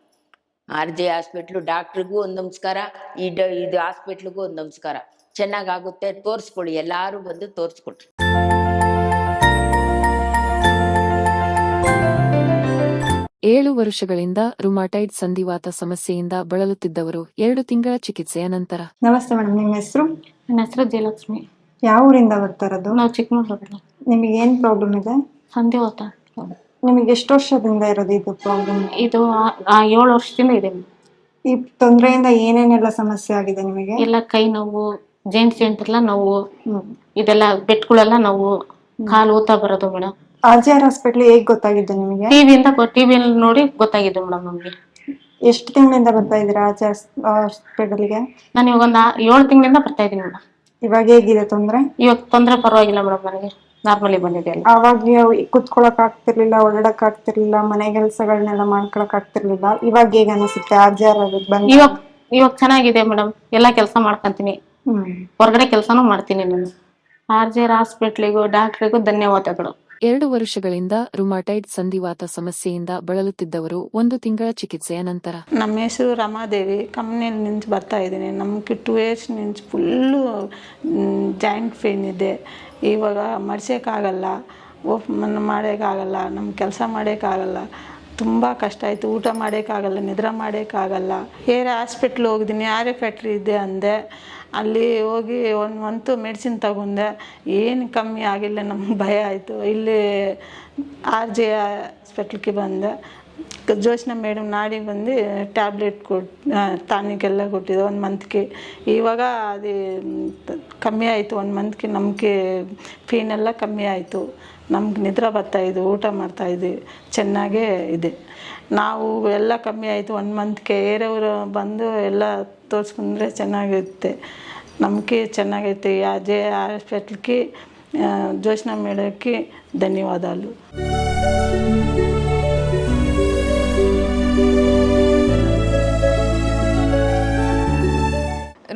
ಆರ್ ಜೆ ಹಾಸ್ಪಿಟ್ಲು ಡಾಕ್ಟ್ರಿಗೂ ಒಂದು ನಮಸ್ಕಾರ ಈ ಇದು ಹಾಸ್ಪಿಟ್ಲಿಗೂ ಒಂದು ನಮಸ್ಕಾರ. ಚೆನ್ನಾಗಾಗುತ್ತೆ ತೋರಿಸ್ಕೊಳ್ಳಿ ಎಲ್ಲರೂ ಬಂದು ತೋರಿಸ್ಕೊಟ್ರಿ ಏಳು ವರ್ಷಗಳಿಂದ ರುಮಾಟೈಡ್ ಸಂಧಿವಾತ ಸಮಸ್ಯೆಯಿಂದ ಬಳಲುತ್ತಿದ್ದವರು ಎರಡು ತಿಂಗಳ ಚಿಕಿತ್ಸೆಯ ನಂತರ. ನಮಸ್ತೆ ಮೇಡಮ್ ನಿಮ್ಮ ಹೆಸರು? ನನ್ನ ಹೆಸರು ಜಯಲಕ್ಷ್ಮಿ. ಯಾವ ಊರಿಂದ ಬರ್ತಾ ಇರೋದು? ನಾವು ಚಿಕ್ಕಮಗಳೂರು ನಿಮಗೆ ಏನ್ ಪ್ರಾಬ್ಲಮ್ ಇದೆ? ಸಂಧಿ ಹೋತ ನಿಮಗೆ ಎಷ್ಟು ವರ್ಷದಿಂದ ಇರೋದು ಇದು ಪ್ರಾಬ್ಲಮ್ ಇದು ಆ- ಏಳು ವರ್ಷದಿಂದ ಇದೆ. ಈ ತೊಂದರೆಯಿಂದ ಏನೇನೆಲ್ಲ ಸಮಸ್ಯೆ ಆಗಿದೆ ನಿಮಗೆ? ಎಲ್ಲ ಕೈ ನೋವು ಜೇಂಟ್ ಜೇಂಟ್ ಎಲ್ಲ ನೋವು ಇದೆಲ್ಲ ಬೆಟ್ಗಳೆಲ್ಲ ನೋವು ಕಾಲು ಊತ ಬರೋದು madam R G R hospital ಹೇಗ್ ಗೊತ್ತಾಗಿದ್ದು ನಿಮಗೆ? ಟಿವಿಯಿಂದ ಟಿವಿಯಲ್ಲಿ ನೋಡಿ ಗೊತ್ತಾಗಿದೆ ಮೇಡಮ್ ನಮಗೆ. ಎಷ್ಟು ತಿಂಗಳಿಂದ ಬರ್ತಾ ಇದ್ದೀರಾ ಆರ್ ಜಿ ಹಾಸ್ಪಿಟಲ್ಗೆ? ನಾನು ಇವಾಗ ಒಂದು ಏಳು ತಿಂಗಳಿಂದ ಬರ್ತಾ ಇದ್ದೀನಿ ಮೇಡಮ್ ಇವಾಗ ಹೇಗಿದೆ ತೊಂದರೆ? ಇವಾಗ ತೊಂದರೆ ಪರವಾಗಿಲ್ಲ ಮೇಡಮ್ ನನಗೆ. ನಾರ್ಮಲಿ ಬಂದಿದೆ ಅವಾಗ ಕುತ್ಕೊಳಕ್ ಆಗ್ತಿರ್ಲಿಲ್ಲ ಓಡಾಡಕ್ ಆಗ್ತಿರ್ಲಿಲ್ಲ ಮನೆ ಕೆಲಸಗಳನ್ನೆಲ್ಲ ಮಾಡ್ಕೊಳಕ್ ಆಗ್ತಿರ್ಲಿಲ್ಲ ಇವಾಗ ಹೇಗ ಅನಿಸುತ್ತೆ? ಆರ್ ಜಿ ಆರ್ ಬಂದು ಇವಾಗ ಇವಾಗ ಚೆನ್ನಾಗಿದೆ ಮೇಡಮ್. ಎಲ್ಲಾ ಕೆಲಸ ಮಾಡ್ಕೊಂತೀನಿ. ಹೊರಗಡೆ ಕೆಲಸನೂ ಮಾಡ್ತೀನಿ ನಾನು. ಆರ್ ಜೆ ಹಾಸ್ಪಿಟ್ಲಿಗೂ ಡಾಕ್ಟ್ರಿಗೂ ಧನ್ಯವಾದಗಳು. ಎರಡು ವರ್ಷಗಳಿಂದ ರುಮಾಟೈಡ್ ಸಂಧಿವಾತ ಸಮಸ್ಯೆಯಿಂದ ಬಳಲುತ್ತಿದ್ದವರು ಒಂದು ತಿಂಗಳ ಚಿಕಿತ್ಸೆಯ ನಂತರ. ನಮ್ಮ ಹೆಸರು ರಮಾದೇವಿ. ಕಂಪ್ನಿಯಲ್ಲಿ ನಿಂತು ಬರ್ತಾ ಇದ್ದೀನಿ. ನಮಗೆ ಟೂ ಇಯರ್ಸ್ ನಿಂತು ಫುಲ್ಲು ಜಾಯಿಂಟ್ ಪೇನ್ ಇದೆ. ಇವಾಗ ಮಡ್ಸೋಕ್ಕಾಗಲ್ಲ ಓಪನ್ ಮಾಡೋಕ್ಕಾಗಲ್ಲ ನಮ್ಮ ಕೆಲಸ ಮಾಡೋಕ್ಕಾಗಲ್ಲ ತುಂಬ ಕಷ್ಟ ಆಯಿತು. ಊಟ ಮಾಡೋಕ್ಕಾಗಲ್ಲ ನಿದ್ರೆ ಮಾಡೋಕ್ಕಾಗಲ್ಲ ಏರೆ ಹಾಸ್ಪಿಟ್ಲ್ ಹೋಗಿದ್ದೀನಿ. ಯಾರೇ ಫ್ಯಾಕ್ಟ್ರಿ ಇದೆ ಅಂದೆ. ಅಲ್ಲಿ ಹೋಗಿ ಒಂದು ಮಂತು ಮೆಡಿಸಿನ್ ತಗೊಂಡೆ. ಏನು ಕಮ್ಮಿ ಆಗಿಲ್ಲ, ನಮ್ಗೆ ಭಯ ಆಯಿತು. ಇಲ್ಲಿ ಆರ್ ಜೆ ಹಾಸ್ಪಿಟ್ಲಿಗೆ ಬಂದೆ. ಜೋಶ್ನ ಮೇಡಮ್ ನಾಡಿಗೆ ಬಂದು ಟ್ಯಾಬ್ಲೆಟ್ ಕೊಟ್ಟು ಟಾನಿಕ್ಕೆಲ್ಲ ಕೊಟ್ಟಿದ್ದೆ ಒಂದು ಮಂತ್ಗೆ ಇವಾಗ ಅದು, ಕಮ್ಮಿ ಆಯಿತು, ಒಂದು ಮಂತ್ಗೆ ನಮಗೆ ಪೇನೆಲ್ಲ ಕಮ್ಮಿ ಆಯಿತು. ನಮ್ಗೆ ನಿದ್ರೆ ಬರ್ತಾಯಿದ್ದು ಊಟ ಮಾಡ್ತಾಯಿದ್ವಿ ಚೆನ್ನಾಗೇ ಇದೆ. ನಾವು ಎಲ್ಲ ಕಮ್ಮಿ ಆಯಿತು, ಒಂದು ಮಂತ್ಗೆ ಏರವರು ಬಂದು ಎಲ್ಲ ತೋರಿಸ್ಕೊಂಡ್ರೆ ಚೆನ್ನಾಗಿರುತ್ತೆ. ನಮಗೆ ಚೆನ್ನಾಗೈತೆ. ಅಜೇ ಹಾಸ್ಪಿಟ್ಲ್ಗೆ ಜೋಶ್ನ ಮೇಡಕ್ಕೆ ಧನ್ಯವಾದಾలు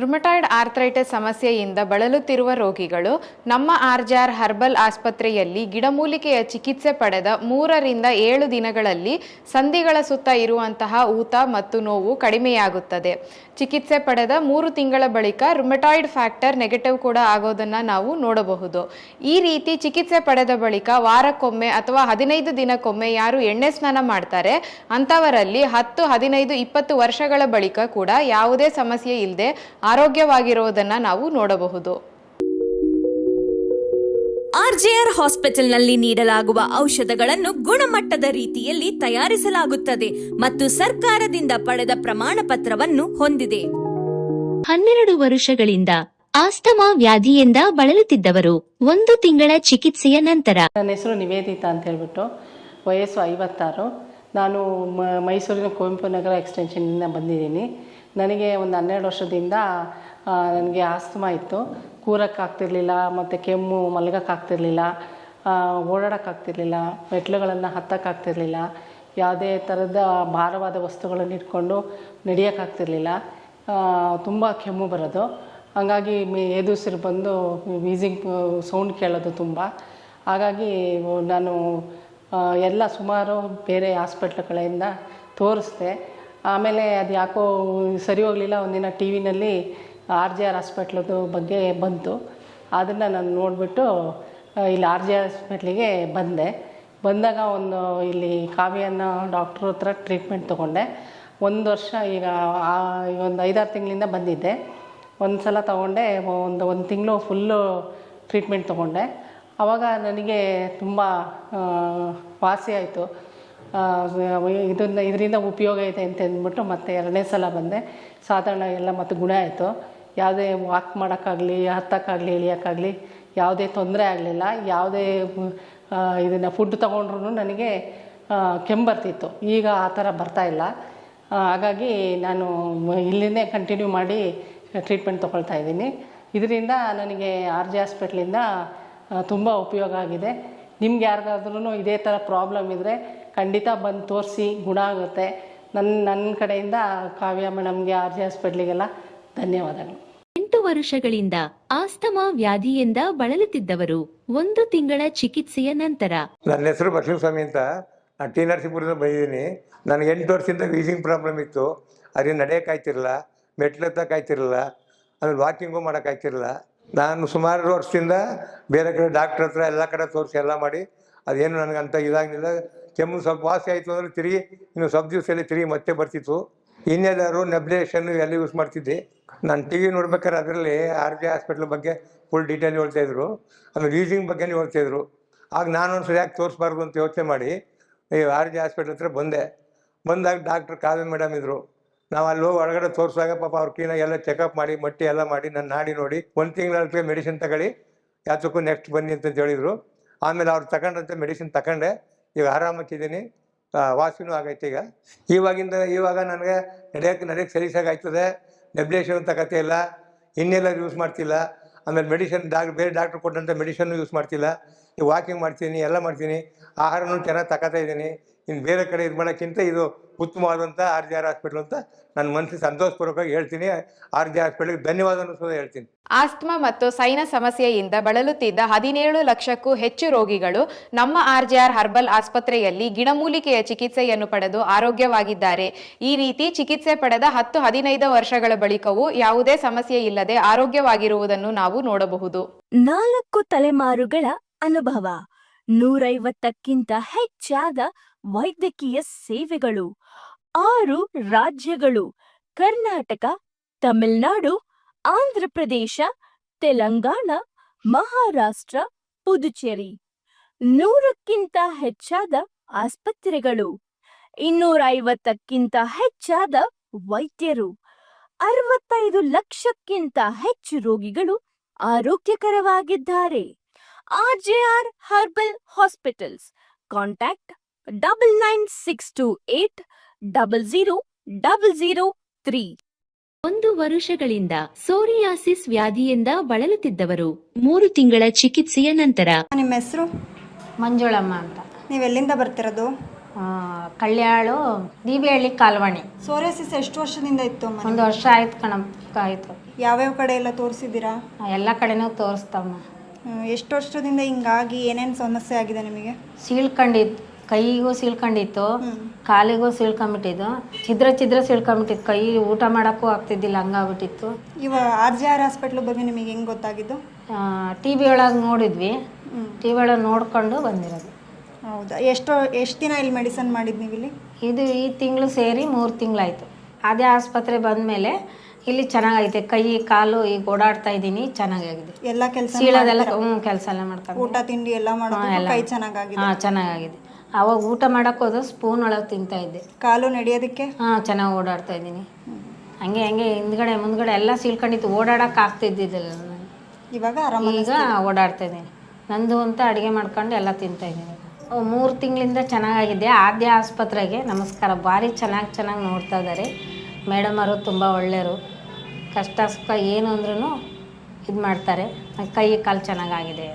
ರುಮಟಾಯ್ಡ್ ಆರ್ಥ್ರೈಟಿಸ್ ಸಮಸ್ಯೆಯಿಂದ ಬಳಲುತ್ತಿರುವ ರೋಗಿಗಳು ನಮ್ಮ ಆರ್ಜಾರ್ ಹರ್ಬಲ್ ಆಸ್ಪತ್ರೆಯಲ್ಲಿ ಗಿಡಮೂಲಿಕೆಯ ಚಿಕಿತ್ಸೆ ಪಡೆದ ಮೂರರಿಂದ ಏಳು ದಿನಗಳಲ್ಲಿ ಸಂಧಿಗಳ ಸುತ್ತ ಇರುವಂತಹ ಊತ ಮತ್ತು ನೋವು ಕಡಿಮೆಯಾಗುತ್ತದೆ. ಚಿಕಿತ್ಸೆ ಪಡೆದ ಮೂರು ತಿಂಗಳ ಬಳಿಕ ರುಮಟಾಯ್ಡ್ ಫ್ಯಾಕ್ಟರ್ ನೆಗೆಟಿವ್ ಕೂಡ ಆಗೋದನ್ನು ನಾವು ನೋಡಬಹುದು. ಈ ರೀತಿ ಚಿಕಿತ್ಸೆ ಪಡೆದ ಬಳಿಕ ವಾರಕ್ಕೊಮ್ಮೆ ಅಥವಾ ಹದಿನೈದು ದಿನಕ್ಕೊಮ್ಮೆ ಯಾರು ಎಣ್ಣೆ ಸ್ನಾನ ಮಾಡ್ತಾರೆ, ಅಂಥವರಲ್ಲಿ ಹತ್ತು, ಹದಿನೈದು, ಇಪ್ಪತ್ತು ವರ್ಷಗಳ ಬಳಿಕ ಕೂಡ ಯಾವುದೇ ಸಮಸ್ಯೆ ಇಲ್ಲದೆ ಆರೋಗ್ಯವಾಗಿರುವುದನ್ನು ನಾವು ನೋಡಬಹುದು. ಆರ್ಜೆಆರ್ ಹಾಸ್ಪಿಟಲ್ನಲ್ಲಿ ನೀಡಲಾಗುವ ಔಷಧಗಳನ್ನು ಗುಣಮಟ್ಟದ ರೀತಿಯಲ್ಲಿ ತಯಾರಿಸಲಾಗುತ್ತದೆ ಮತ್ತು ಸರ್ಕಾರದಿಂದ ಪಡೆದ ಪ್ರಮಾಣ ಪತ್ರವನ್ನು ಹೊಂದಿದೆ. ಹನ್ನೆರಡು ವರ್ಷಗಳಿಂದ ಆಸ್ತಮಾ ವ್ಯಾಧಿಯಿಂದ ಬಳಲುತ್ತಿದ್ದವರು ಒಂದು ತಿಂಗಳ ಚಿಕಿತ್ಸೆಯ ನಂತರ. ನನ್ನ ಹೆಸರು ನಿವೇದಿತಾ ಅಂತ ಹೇಳ್ಬಿಟ್ಟು ವಯಸ್ಸು ಐವತ್ತಾರು. ನಾನು ಮೈಸೂರಿನ ಕುವೆಂಪು ನಗರ ಎಕ್ಸ್ಟೆನ್ಷನ್ನಿಂದ ಬಂದಿದ್ದೀನಿ. ನನಗೆ ಒಂದು ಹನ್ನೆರಡು ವರ್ಷದಿಂದ ನನಗೆ ಆಸ್ತಮಾ ಇತ್ತು. ಕೂರಕ್ಕಾಗ್ತಿರ್ಲಿಲ್ಲ, ಮತ್ತು ಕೆಮ್ಮು ಮಲಗಕ್ಕಾಗ್ತಿರ್ಲಿಲ್ಲ ಓಡಾಡೋಕ್ಕಾಗ್ತಿರ್ಲಿಲ್ಲ ಮೆಟ್ಲುಗಳನ್ನು ಹತ್ತಕ್ಕಾಗ್ತಿರ್ಲಿಲ್ಲ, ಯಾವುದೇ ಥರದ ಭಾರವಾದ ವಸ್ತುಗಳನ್ನು ಇಟ್ಕೊಂಡು ನಡೆಯೋಕ್ಕಾಗ್ತಿರ್ಲಿಲ್ಲ. ತುಂಬ ಕೆಮ್ಮು ಬರೋದು. ಹಾಗಾಗಿ ಮೇ ಎದುಸಿರು ಬಂದು ವೀಸಿಂಗ್ ಸೌಂಡ್ ಕೇಳೋದು ತುಂಬ. ಹಾಗಾಗಿ ನಾನು ಎಲ್ಲ ಸುಮಾರು ಬೇರೆ ಹಾಸ್ಪಿಟ್ಲ್ಗಳಿಂದ ತೋರಿಸ್ದೆ. ಆಮೇಲೆ ಅದು ಯಾಕೋ ಸರಿ ಹೋಗಲಿಲ್ಲ. ಒಂದಿನ ಟಿ ವಿನಲ್ಲಿ ಆರ್ ಜೆ ಆರ್ ಹಾಸ್ಪಿಟ್ಲದು ಬಗ್ಗೆ ಬಂತು. ಅದನ್ನು ನಾನು ನೋಡಿಬಿಟ್ಟು ಇಲ್ಲಿ ಆರ್ ಜೆ ಆರ್ ಹಾಸ್ಪಿಟ್ಲಿಗೆ ಬಂದೆ. ಬಂದಾಗ ಒಂದು, ಇಲ್ಲಿ ಕಾವ್ಯನ ಡಾಕ್ಟ್ರ್ ಹತ್ರ ಟ್ರೀಟ್ಮೆಂಟ್ ತೊಗೊಂಡೆ. ಒಂದು ವರ್ಷ ಈಗ ಒಂದು ಐದಾರು ತಿಂಗಳಿಂದ ಬಂದಿದ್ದೆ. ಒಂದು ಸಲ ತೊಗೊಂಡೆ, ಒಂದು ಒಂದು ತಿಂಗಳು ಫುಲ್ಲು ಟ್ರೀಟ್ಮೆಂಟ್ ತೊಗೊಂಡೆ. ಆವಾಗ ನನಗೆ ತುಂಬ ವಾಸಿ ಆಯಿತು. ಇದನ್ನು, ಇದರಿಂದ ಉಪಯೋಗ ಇದೆ ಅಂತ ಅಂದ್ಬಿಟ್ಟು ಮತ್ತೆ ಎರಡನೇ ಸಲ ಬಂದೆ. ಸಾಧಾರಣ ಎಲ್ಲ ಮತ್ತೆ ಗುಣ ಆಯಿತು. ಯಾವುದೇ ವಾಕ್ ಮಾಡೋಕ್ಕಾಗಲಿ, ಹತ್ತಕ್ಕಾಗಲಿ ಇಳಿಯೋಕ್ಕಾಗಲಿ ಯಾವುದೇ ತೊಂದರೆ ಆಗಲಿಲ್ಲ. ಯಾವುದೇ ಇದನ್ನು ಫುಡ್ ತೊಗೊಂಡ್ರು ನನಗೆ ಕೆಮ್ಮು ಬರ್ತಿತ್ತು ಈಗ ಆ ಥರ ಬರ್ತಾ ಇಲ್ಲ. ಹಾಗಾಗಿ ನಾನು ಇಲ್ಲಿಂದೇ ಕಂಟಿನ್ಯೂ ಮಾಡಿ ಟ್ರೀಟ್ಮೆಂಟ್ ತೊಗೊಳ್ತಾ ಇದ್ದೀನಿ. ಇದರಿಂದ ನನಗೆ ಆರ್ ಜೆ ಹಾಸ್ಪಿಟ್ಲಿಂದ ತುಂಬ ಉಪಯೋಗ ಆಗಿದೆ. ನಿಮ್ಗೆ ಯಾರಿಗಾದ್ರೂ ಇದೇ ಥರ ಪ್ರಾಬ್ಲಮ್ ಇದ್ದರೆ ಖಂಡಿತ ಬಂದು ತೋರಿಸಿ ಗುಣ ಆಗುತ್ತೆ. ನನ್ನ ನನ್ನ ಕಡೆಯಿಂದ ಕಾವ್ಯ ಮೇಡಮ್ಗೆ ಆರ್ ಜಿ ಹಾಸ್ಪಿಟ್ಲಿಗೆಲ್ಲ ಧನ್ಯವಾದಗಳು. ಎಂಟು ವರ್ಷಗಳಿಂದ ಆಸ್ತಮಾ ವ್ಯಾಧಿಯಿಂದ ಬಳಲುತ್ತಿದ್ದವರು ಒಂದು ತಿಂಗಳ ಚಿಕಿತ್ಸೆಯ ನಂತರ. ನನ್ನ ಹೆಸರು ಬಸವಸ್ವಾಮಿ ಅಂತ. ನಾನು ಟಿ ನರಸೀಪುರದಿಂದ ಬಂದಿದ್ದೀನಿ. ನನಗೆ ಎಂಟು ವರ್ಷದಿಂದ ವೀಸಿಂಗ್ ಪ್ರಾಬ್ಲಮ್ ಇತ್ತು. ಅದರಿಂದ ನಡೆಯೋಕ್ಕಾಯ್ತಿರಲ್ಲ ಮೆಟ್ಲು ಕಾಯ್ತಿರಲ್ಲ ಆಮೇಲೆ ವಾಕಿಂಗು ಮಾಡೋಕ್ಕಾಯ್ತಿರಲಿಲ್ಲ ನಾನು ಸುಮಾರು ವರ್ಷದಿಂದ ಬೇರೆ ಕಡೆ ಡಾಕ್ಟ್ರ್ ಹತ್ರ ಎಲ್ಲ ಕಡೆ ತೋರಿಸಿ ಎಲ್ಲ ಮಾಡಿ, ಅದೇನು ನನಗೆ ಅಂತ ಇದಾಗಲಿಲ್ಲ. ಕೆಮ್ಮು ಸ್ವಲ್ಪ ವಾಸಿ ಆಯಿತು ಅಂದರೆ ತಿರುಗಿ, ಇನ್ನು ಸ್ವಲ್ಪ ದಿವಸದಲ್ಲಿ ತಿರುಗಿ ಮತ್ತೆ ಬರ್ತಿತ್ತು. ಇನ್ನೆಲ್ಲರೂ ನೆಬ್ಲೇಷನ್ ಎಲ್ಲ ಯೂಸ್ ಮಾಡ್ತಿದ್ದೆ. ನಾನು ಟಿ ವಿ ನೋಡ್ಬೇಕಾದ್ರೆ ಅದರಲ್ಲಿ ಆರ್ ಜಿ ಹಾಸ್ಪಿಟ್ಲ್ ಬಗ್ಗೆ ಫುಲ್ ಡೀಟೇಲ್ ಹೇಳ್ತಾ ಇದ್ರು. ಆಮೇಲೆ ಬಗ್ಗೆನೂ ಹೇಳ್ತಾ ಇದ್ರು. ಆಗ ನಾನು ಒಂದು ಸರಿ ಯಾಕೆ ತೋರಿಸ್ಬಾರ್ದು ಅಂತ ಯೋಚನೆ ಮಾಡಿ ಈ ಆರ್ ಜಿ ಹಾಸ್ಪಿಟ್ಲ್ ಹತ್ರ ಬಂದೆ. ಬಂದಾಗ ಡಾಕ್ಟರ್ ಕಾವ್ಯ ಮೇಡಮ್ ಇದ್ರು. ನಾವು ಅಲ್ಲಿ ಹೋಗಿ ಒಳಗಡೆ ತೋರಿಸುವಾಗ ಪಾಪ ಅವ್ರ ಕ್ಲೀನ ಎಲ್ಲ ಚೆಕಪ್ ಮಾಡಿ ಮಟ್ಟಿ ಎಲ್ಲ ಮಾಡಿ ನನ್ನ ನಾಡಿ ನೋಡಿ ಒಂದು ತಿಂಗಳ ಮೆಡಿಸಿನ್ ತಗೊಳ್ಳಿ ಯಾತಕ್ಕೂ ನೆಕ್ಸ್ಟ್ ಬನ್ನಿ ಅಂತ ಹೇಳಿದರು. ಆಮೇಲೆ ಅವ್ರು ತಗೊಂಡಂತೆ ಮೆಡಿಸಿನ್ ತಗೊಂಡೆ ಈಗ ಆರಾಮಾಗಿದ್ದೀನಿ ಆ, ವಾಸಿನೂ ಆಗೈತೆ ಈಗ. ಇವಾಗಿಂದ ಇವಾಗ ನನಗೆ ನಡೆಯೋಕ್ಕೆ ನಡೆಯೋಕ್ಕೆ ಸಲೀಸಾಗಿ ಆಯ್ತದೆ ನೆಬ್ಲೇಷನ್ ತಗೋತೆ ಇಲ್ಲ ಇನ್ನೆಲ್ಲ ಯೂಸ್ ಮಾಡ್ತಿಲ್ಲ ಆಮೇಲೆ ಮೆಡಿಸಿನ್ ಡಾಕ್ ಬೇರೆ ಡಾಕ್ಟ್ರ್ ಕೊಟ್ಟಂಥ ಮೆಡಿಸನ್ನು ಯೂಸ್ ಮಾಡ್ತಿಲ್ಲ ವಾಕಿಂಗ್ ಮಾಡ್ತೀನಿ ಎಲ್ಲ ಮಾಡ್ತೀನಿ ಆಹಾರನೂ ಚೆನ್ನಾಗಿ ತಗೋತಾ ಇದ್ದೀನಿ ಇನ್ನು ಬೇರೆ ಕಡೆ ಇದು ಮಾಡೋಕ್ಕಿಂತ ಇದು ಉತ್ತಮವಾದಂಥ ಆರ್ ಜಿ ಆರ್ ಹಾಸ್ಪಿಟ್ಲ್ ಅಂತ ನನ್ನ ಮನಸ್ಸು ಸಂತೋಷಪೂರ್ವಕವಾಗಿ ಹೇಳ್ತೀನಿ. ಆರ್ ಜಿ ಹಾಸ್ಪಿಟ್ಲಿಗೆ ಧನ್ಯವಾದನೂ ಸಹ ಹೇಳ್ತೀನಿ. ಆಸ್ತಮಾ ಮತ್ತು ಸೈನ ಸಮಸ್ಯೆಯಿಂದ ಬಳಲುತ್ತಿದ್ದ ಹದಿನೇಳು ಲಕ್ಷಕ್ಕೂ ಹೆಚ್ಚು ರೋಗಿಗಳು ನಮ್ಮ ಆರ್ಜಿಆರ್ ಹರ್ಬಲ್ ಆಸ್ಪತ್ರೆಯಲ್ಲಿ ಗಿಡಮೂಲಿಕೆಯ ಚಿಕಿತ್ಸೆಯನ್ನು ಪಡೆದು ಆರೋಗ್ಯವಾಗಿದ್ದಾರೆ. ಈ ರೀತಿ ಚಿಕಿತ್ಸೆ ಪಡೆದ ಹತ್ತು ಹದಿನೈದು ವರ್ಷಗಳ ಬಳಿಕವೂ ಯಾವುದೇ ಸಮಸ್ಯೆ ಇಲ್ಲದೆ ಆರೋಗ್ಯವಾಗಿರುವುದನ್ನು ನಾವು ನೋಡಬಹುದು. ನಾಲ್ಕು ತಲೆಮಾರುಗಳ ಅನುಭವ. ನೂರೈವತ್ತಕ್ಕಿಂತ ಹೆಚ್ಚಾದ ವೈದ್ಯಕೀಯ ಸೇವೆಗಳು, ಆರು ರಾಜ್ಯಗಳು, ಕರ್ನಾಟಕ, ತಮಿಳುನಾಡು ಆಂಧ್ರಪ್ರದೇಶ ತೆಲಂಗಾಣ, ಮಹಾರಾಷ್ಟ್ರ, ಪುದುಚೇರಿ. ನೂರಕ್ಕಿಂತ ಹೆಚ್ಚಾದ ಆಸ್ಪತ್ರೆಗಳು ಇನ್ನೂರ ಐವತ್ತಕ್ಕಿಂತ ಹೆಚ್ಚಾದ ವೈದ್ಯರು, ಅರವತ್ತೈದು ಲಕ್ಷಕ್ಕಿಂತ ಹೆಚ್ಚು ರೋಗಿಗಳು ಆರೋಗ್ಯಕರವಾಗಿದ್ದಾರೆ. RJR herbal hospitals, contact double nine six two eight double zero double zero three ಒಂದು ವರುಷಗಳಿಂದ ಸೋರಿಯಾಸಿಸ್ ವ್ಯಾಧಿಯಿಂದ ಬಳಲುತ್ತಿದ್ದವರು ಮೂರು ತಿಂಗಳ ಚಿಕಿತ್ಸೆಯ ನಂತರ. ನಿಮ್ಮ ಹೆಸರು? ಮಂಜುಳಮ್ಮ ಅಂತ. ನೀವು ಎಲ್ಲಿಂದ ಬರ್ತಿರೋದು? ಆ, ಕಳ್ಯಾಳು ದೀಬಿಹಳ್ಳಿ ಕಾಲ್ವಾಣಿ. ಸೋರಿಯಾಸಿಸ್ ಎಷ್ಟು ವರ್ಷದಿಂದ ಇತ್ತು ಅಮ್ಮ ಒಂದು ವರ್ಷ ಆಯ್ತು ಕಣಮ್ ಆಯ್ತು. ಯಾವ್ಯಾವ ಕಡೆ ಎಲ್ಲ ತೋರಿಸಿದ್ದೀರಾ? ಎಲ್ಲ ಕಡೆನೂ ತೋರಿಸ್ತಮ್ಮ. ಎಷ್ಟು ವರ್ಷದಿಂದ ಹಿಂಗಾಗಿ ಏನೇನು ಸಮಸ್ಯೆ ಆಗಿದೆ ನಿಮಗೆ? ಸೀಳ್ಕೊಂಡಿತ್ತು ಕೈಗೂ ಸೀಳ್ಕೊಂಡಿತ್ತು ಕಾಲಿಗೂ ಸೀಳ್ಕೊಂಬಿಟ್ಟಿದ್ದು ಚಿದ್ರ ಚಿದ್ರ ಸೀಳ್ಕೊಂಬಿಟ್ಟಿತ್ತು ಕೈ ಊಟ ಮಾಡೋಕ್ಕೂ ಆಗ್ತಿದ್ದಿಲ್ಲ ಹಂಗಾಗ್ಬಿಟ್ಟಿತ್ತು. ಇವಾಗ ಆರ್ ಜಿ ಆರ್ ಹಾಸ್ಪಿಟ್ಲ್ ಬಗ್ಗೆ ನಿಮಗೆ ಹೆಂಗೆ ಗೊತ್ತಾಗಿದ್ದು? ಟಿ ವಿ ಒಳಗೆ ನೋಡಿದ್ವಿ. ಟಿ ವಿ ಒಳಗೆ ನೋಡ್ಕೊಂಡು ಬಂದಿರೋದು. ಹೌದಾ? ಎಷ್ಟು ಎಷ್ಟು ದಿನ ಇಲ್ಲಿ ಮೆಡಿಸನ್ ಮಾಡಿದ್ದು ನೀವು ಇಲ್ಲಿ ಇದು ಈ ತಿಂಗಳು ಸೇರಿ ಮೂರು ತಿಂಗಳಾಯ್ತು. ಅದೇ ಆಸ್ಪತ್ರೆ ಬಂದಮೇಲೆ ಇಲ್ಲಿ ಚೆನ್ನಾಗೈತೆ. ಕೈ ಕಾಲು ಈಗ ಓಡಾಡ್ತಾ ಇದ್ದೀನಿ ಚೆನ್ನಾಗಾಗಿದೆ. ಎಲ್ಲ ಕೆಲಸ ಸೀಳೋದೆಲ್ಲ ಹ್ಞೂ ಕೆಲಸ ಎಲ್ಲ ಮಾಡ್ತಾರೆ ಊಟ ತಿಂಡಿ ಎಲ್ಲ ಮಾಡೋದು ಕೈ ಚೆನ್ನಾಗಾಗಿದೆ. ಹಾಂ ಚೆನ್ನಾಗಾಗಿದೆ. ಅವಾಗ ಊಟ ಮಾಡಕ್ಕೆ ಹೋದ್ರೆ ಸ್ಪೂನ್ ಒಳಗೆ ತಿಂತಾ ಇದ್ದೆ. ಕಾಲು ನಡೆಯೋದಕ್ಕೆ? ಹಾಂ ಚೆನ್ನಾಗಿ ಓಡಾಡ್ತಾ ಇದ್ದೀನಿ. ಹಂಗೆ ಹಂಗೆ ಹಿಂದ್ಗಡೆ ಮುಂದ್ಗಡೆ ಎಲ್ಲ ಸೀಳ್ಕೊಂಡಿತ್ತು. ಓಡಾಡಕ್ಕೆ ಆಗ್ತಿದ್ದಿದ್ದಿಲ್ಲ ನಾನು. ಇವಾಗ ಆರಾಮ ಈಗ ಓಡಾಡ್ತಾ ಇದ್ದೀನಿ. ನಂದು ಅಂತ ಅಡುಗೆ ಮಾಡ್ಕೊಂಡು ಎಲ್ಲ ತಿಂತಾ ಇದ್ದೀನಿ. ಮೂರು ತಿಂಗಳಿಂದ ಚೆನ್ನಾಗಾಗಿದೆ. ಆದ್ಯ ಆಸ್ಪತ್ರೆಗೆ ನಮಸ್ಕಾರ. ಭಾರಿ ಚೆನ್ನಾಗಿ ಚೆನ್ನಾಗಿ ನೋಡ್ತಾ ಇದ್ದಾರೆ. ಮೇಡಮ್ ಅವರು ತುಂಬ ಒಳ್ಳೆಯರು ಕಷ್ಟ ಸುಖ ಏನು ಅಂದ್ರೂ ಇದು ಮಾಡ್ತಾರೆ. ಕೈ ಕಾಲು ಚೆನ್ನಾಗಾಗಿದೆ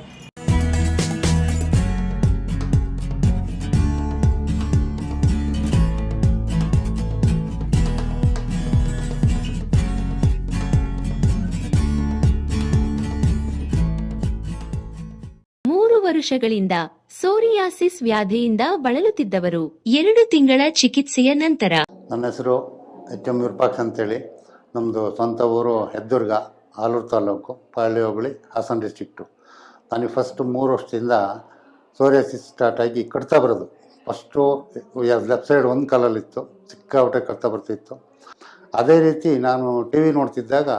ವರುಷಗಳಿಂದ ಸೋರಿಯಾಸಿಸ್ ವ್ಯಾಧಿಯಿಂದ ಬಳಲುತ್ತಿದ್ದವರು. ಎರಡು ತಿಂಗಳ ಚಿಕಿತ್ಸೆಯ ನಂತರ. ನನ್ನ ಹೆಸರು ಎಚ್ ಎಂ ವಿರೂಪಾಕ್ಷ ಅಂತೇಳಿ. ನಮ್ಮದು ಸ್ವಂತ ಊರು ಹೆದ್ದೂರ್ಗ ಆಲೂರು ತಾಲೂಕು, ಪಾಳ್ಯ ಹೋಬಳಿ, ಹಾಸನ ಡಿಸ್ಟ್ರಿಕ್ಟು ನನಗೆ ಫಸ್ಟ್ ಮೂರು ವರ್ಷದಿಂದ ಸೋರಿಯಾಸಿಸ್ ಸ್ಟಾರ್ಟ್ ಆಗಿ ಕಟ್ತಾ ಬರೋದು. ಫಸ್ಟು ಲೆಫ್ಟ್ ಸೈಡ್ ಒಂದು ಕಾಲಲ್ಲಿತ್ತು, ಸಿಕ್ಕಾಪಟ್ಟೆ ಕಟ್ತಾ ಬರ್ತಿತ್ತು. ಅದೇ ರೀತಿ ನಾನು T V ನೋಡ್ತಿದ್ದಾಗ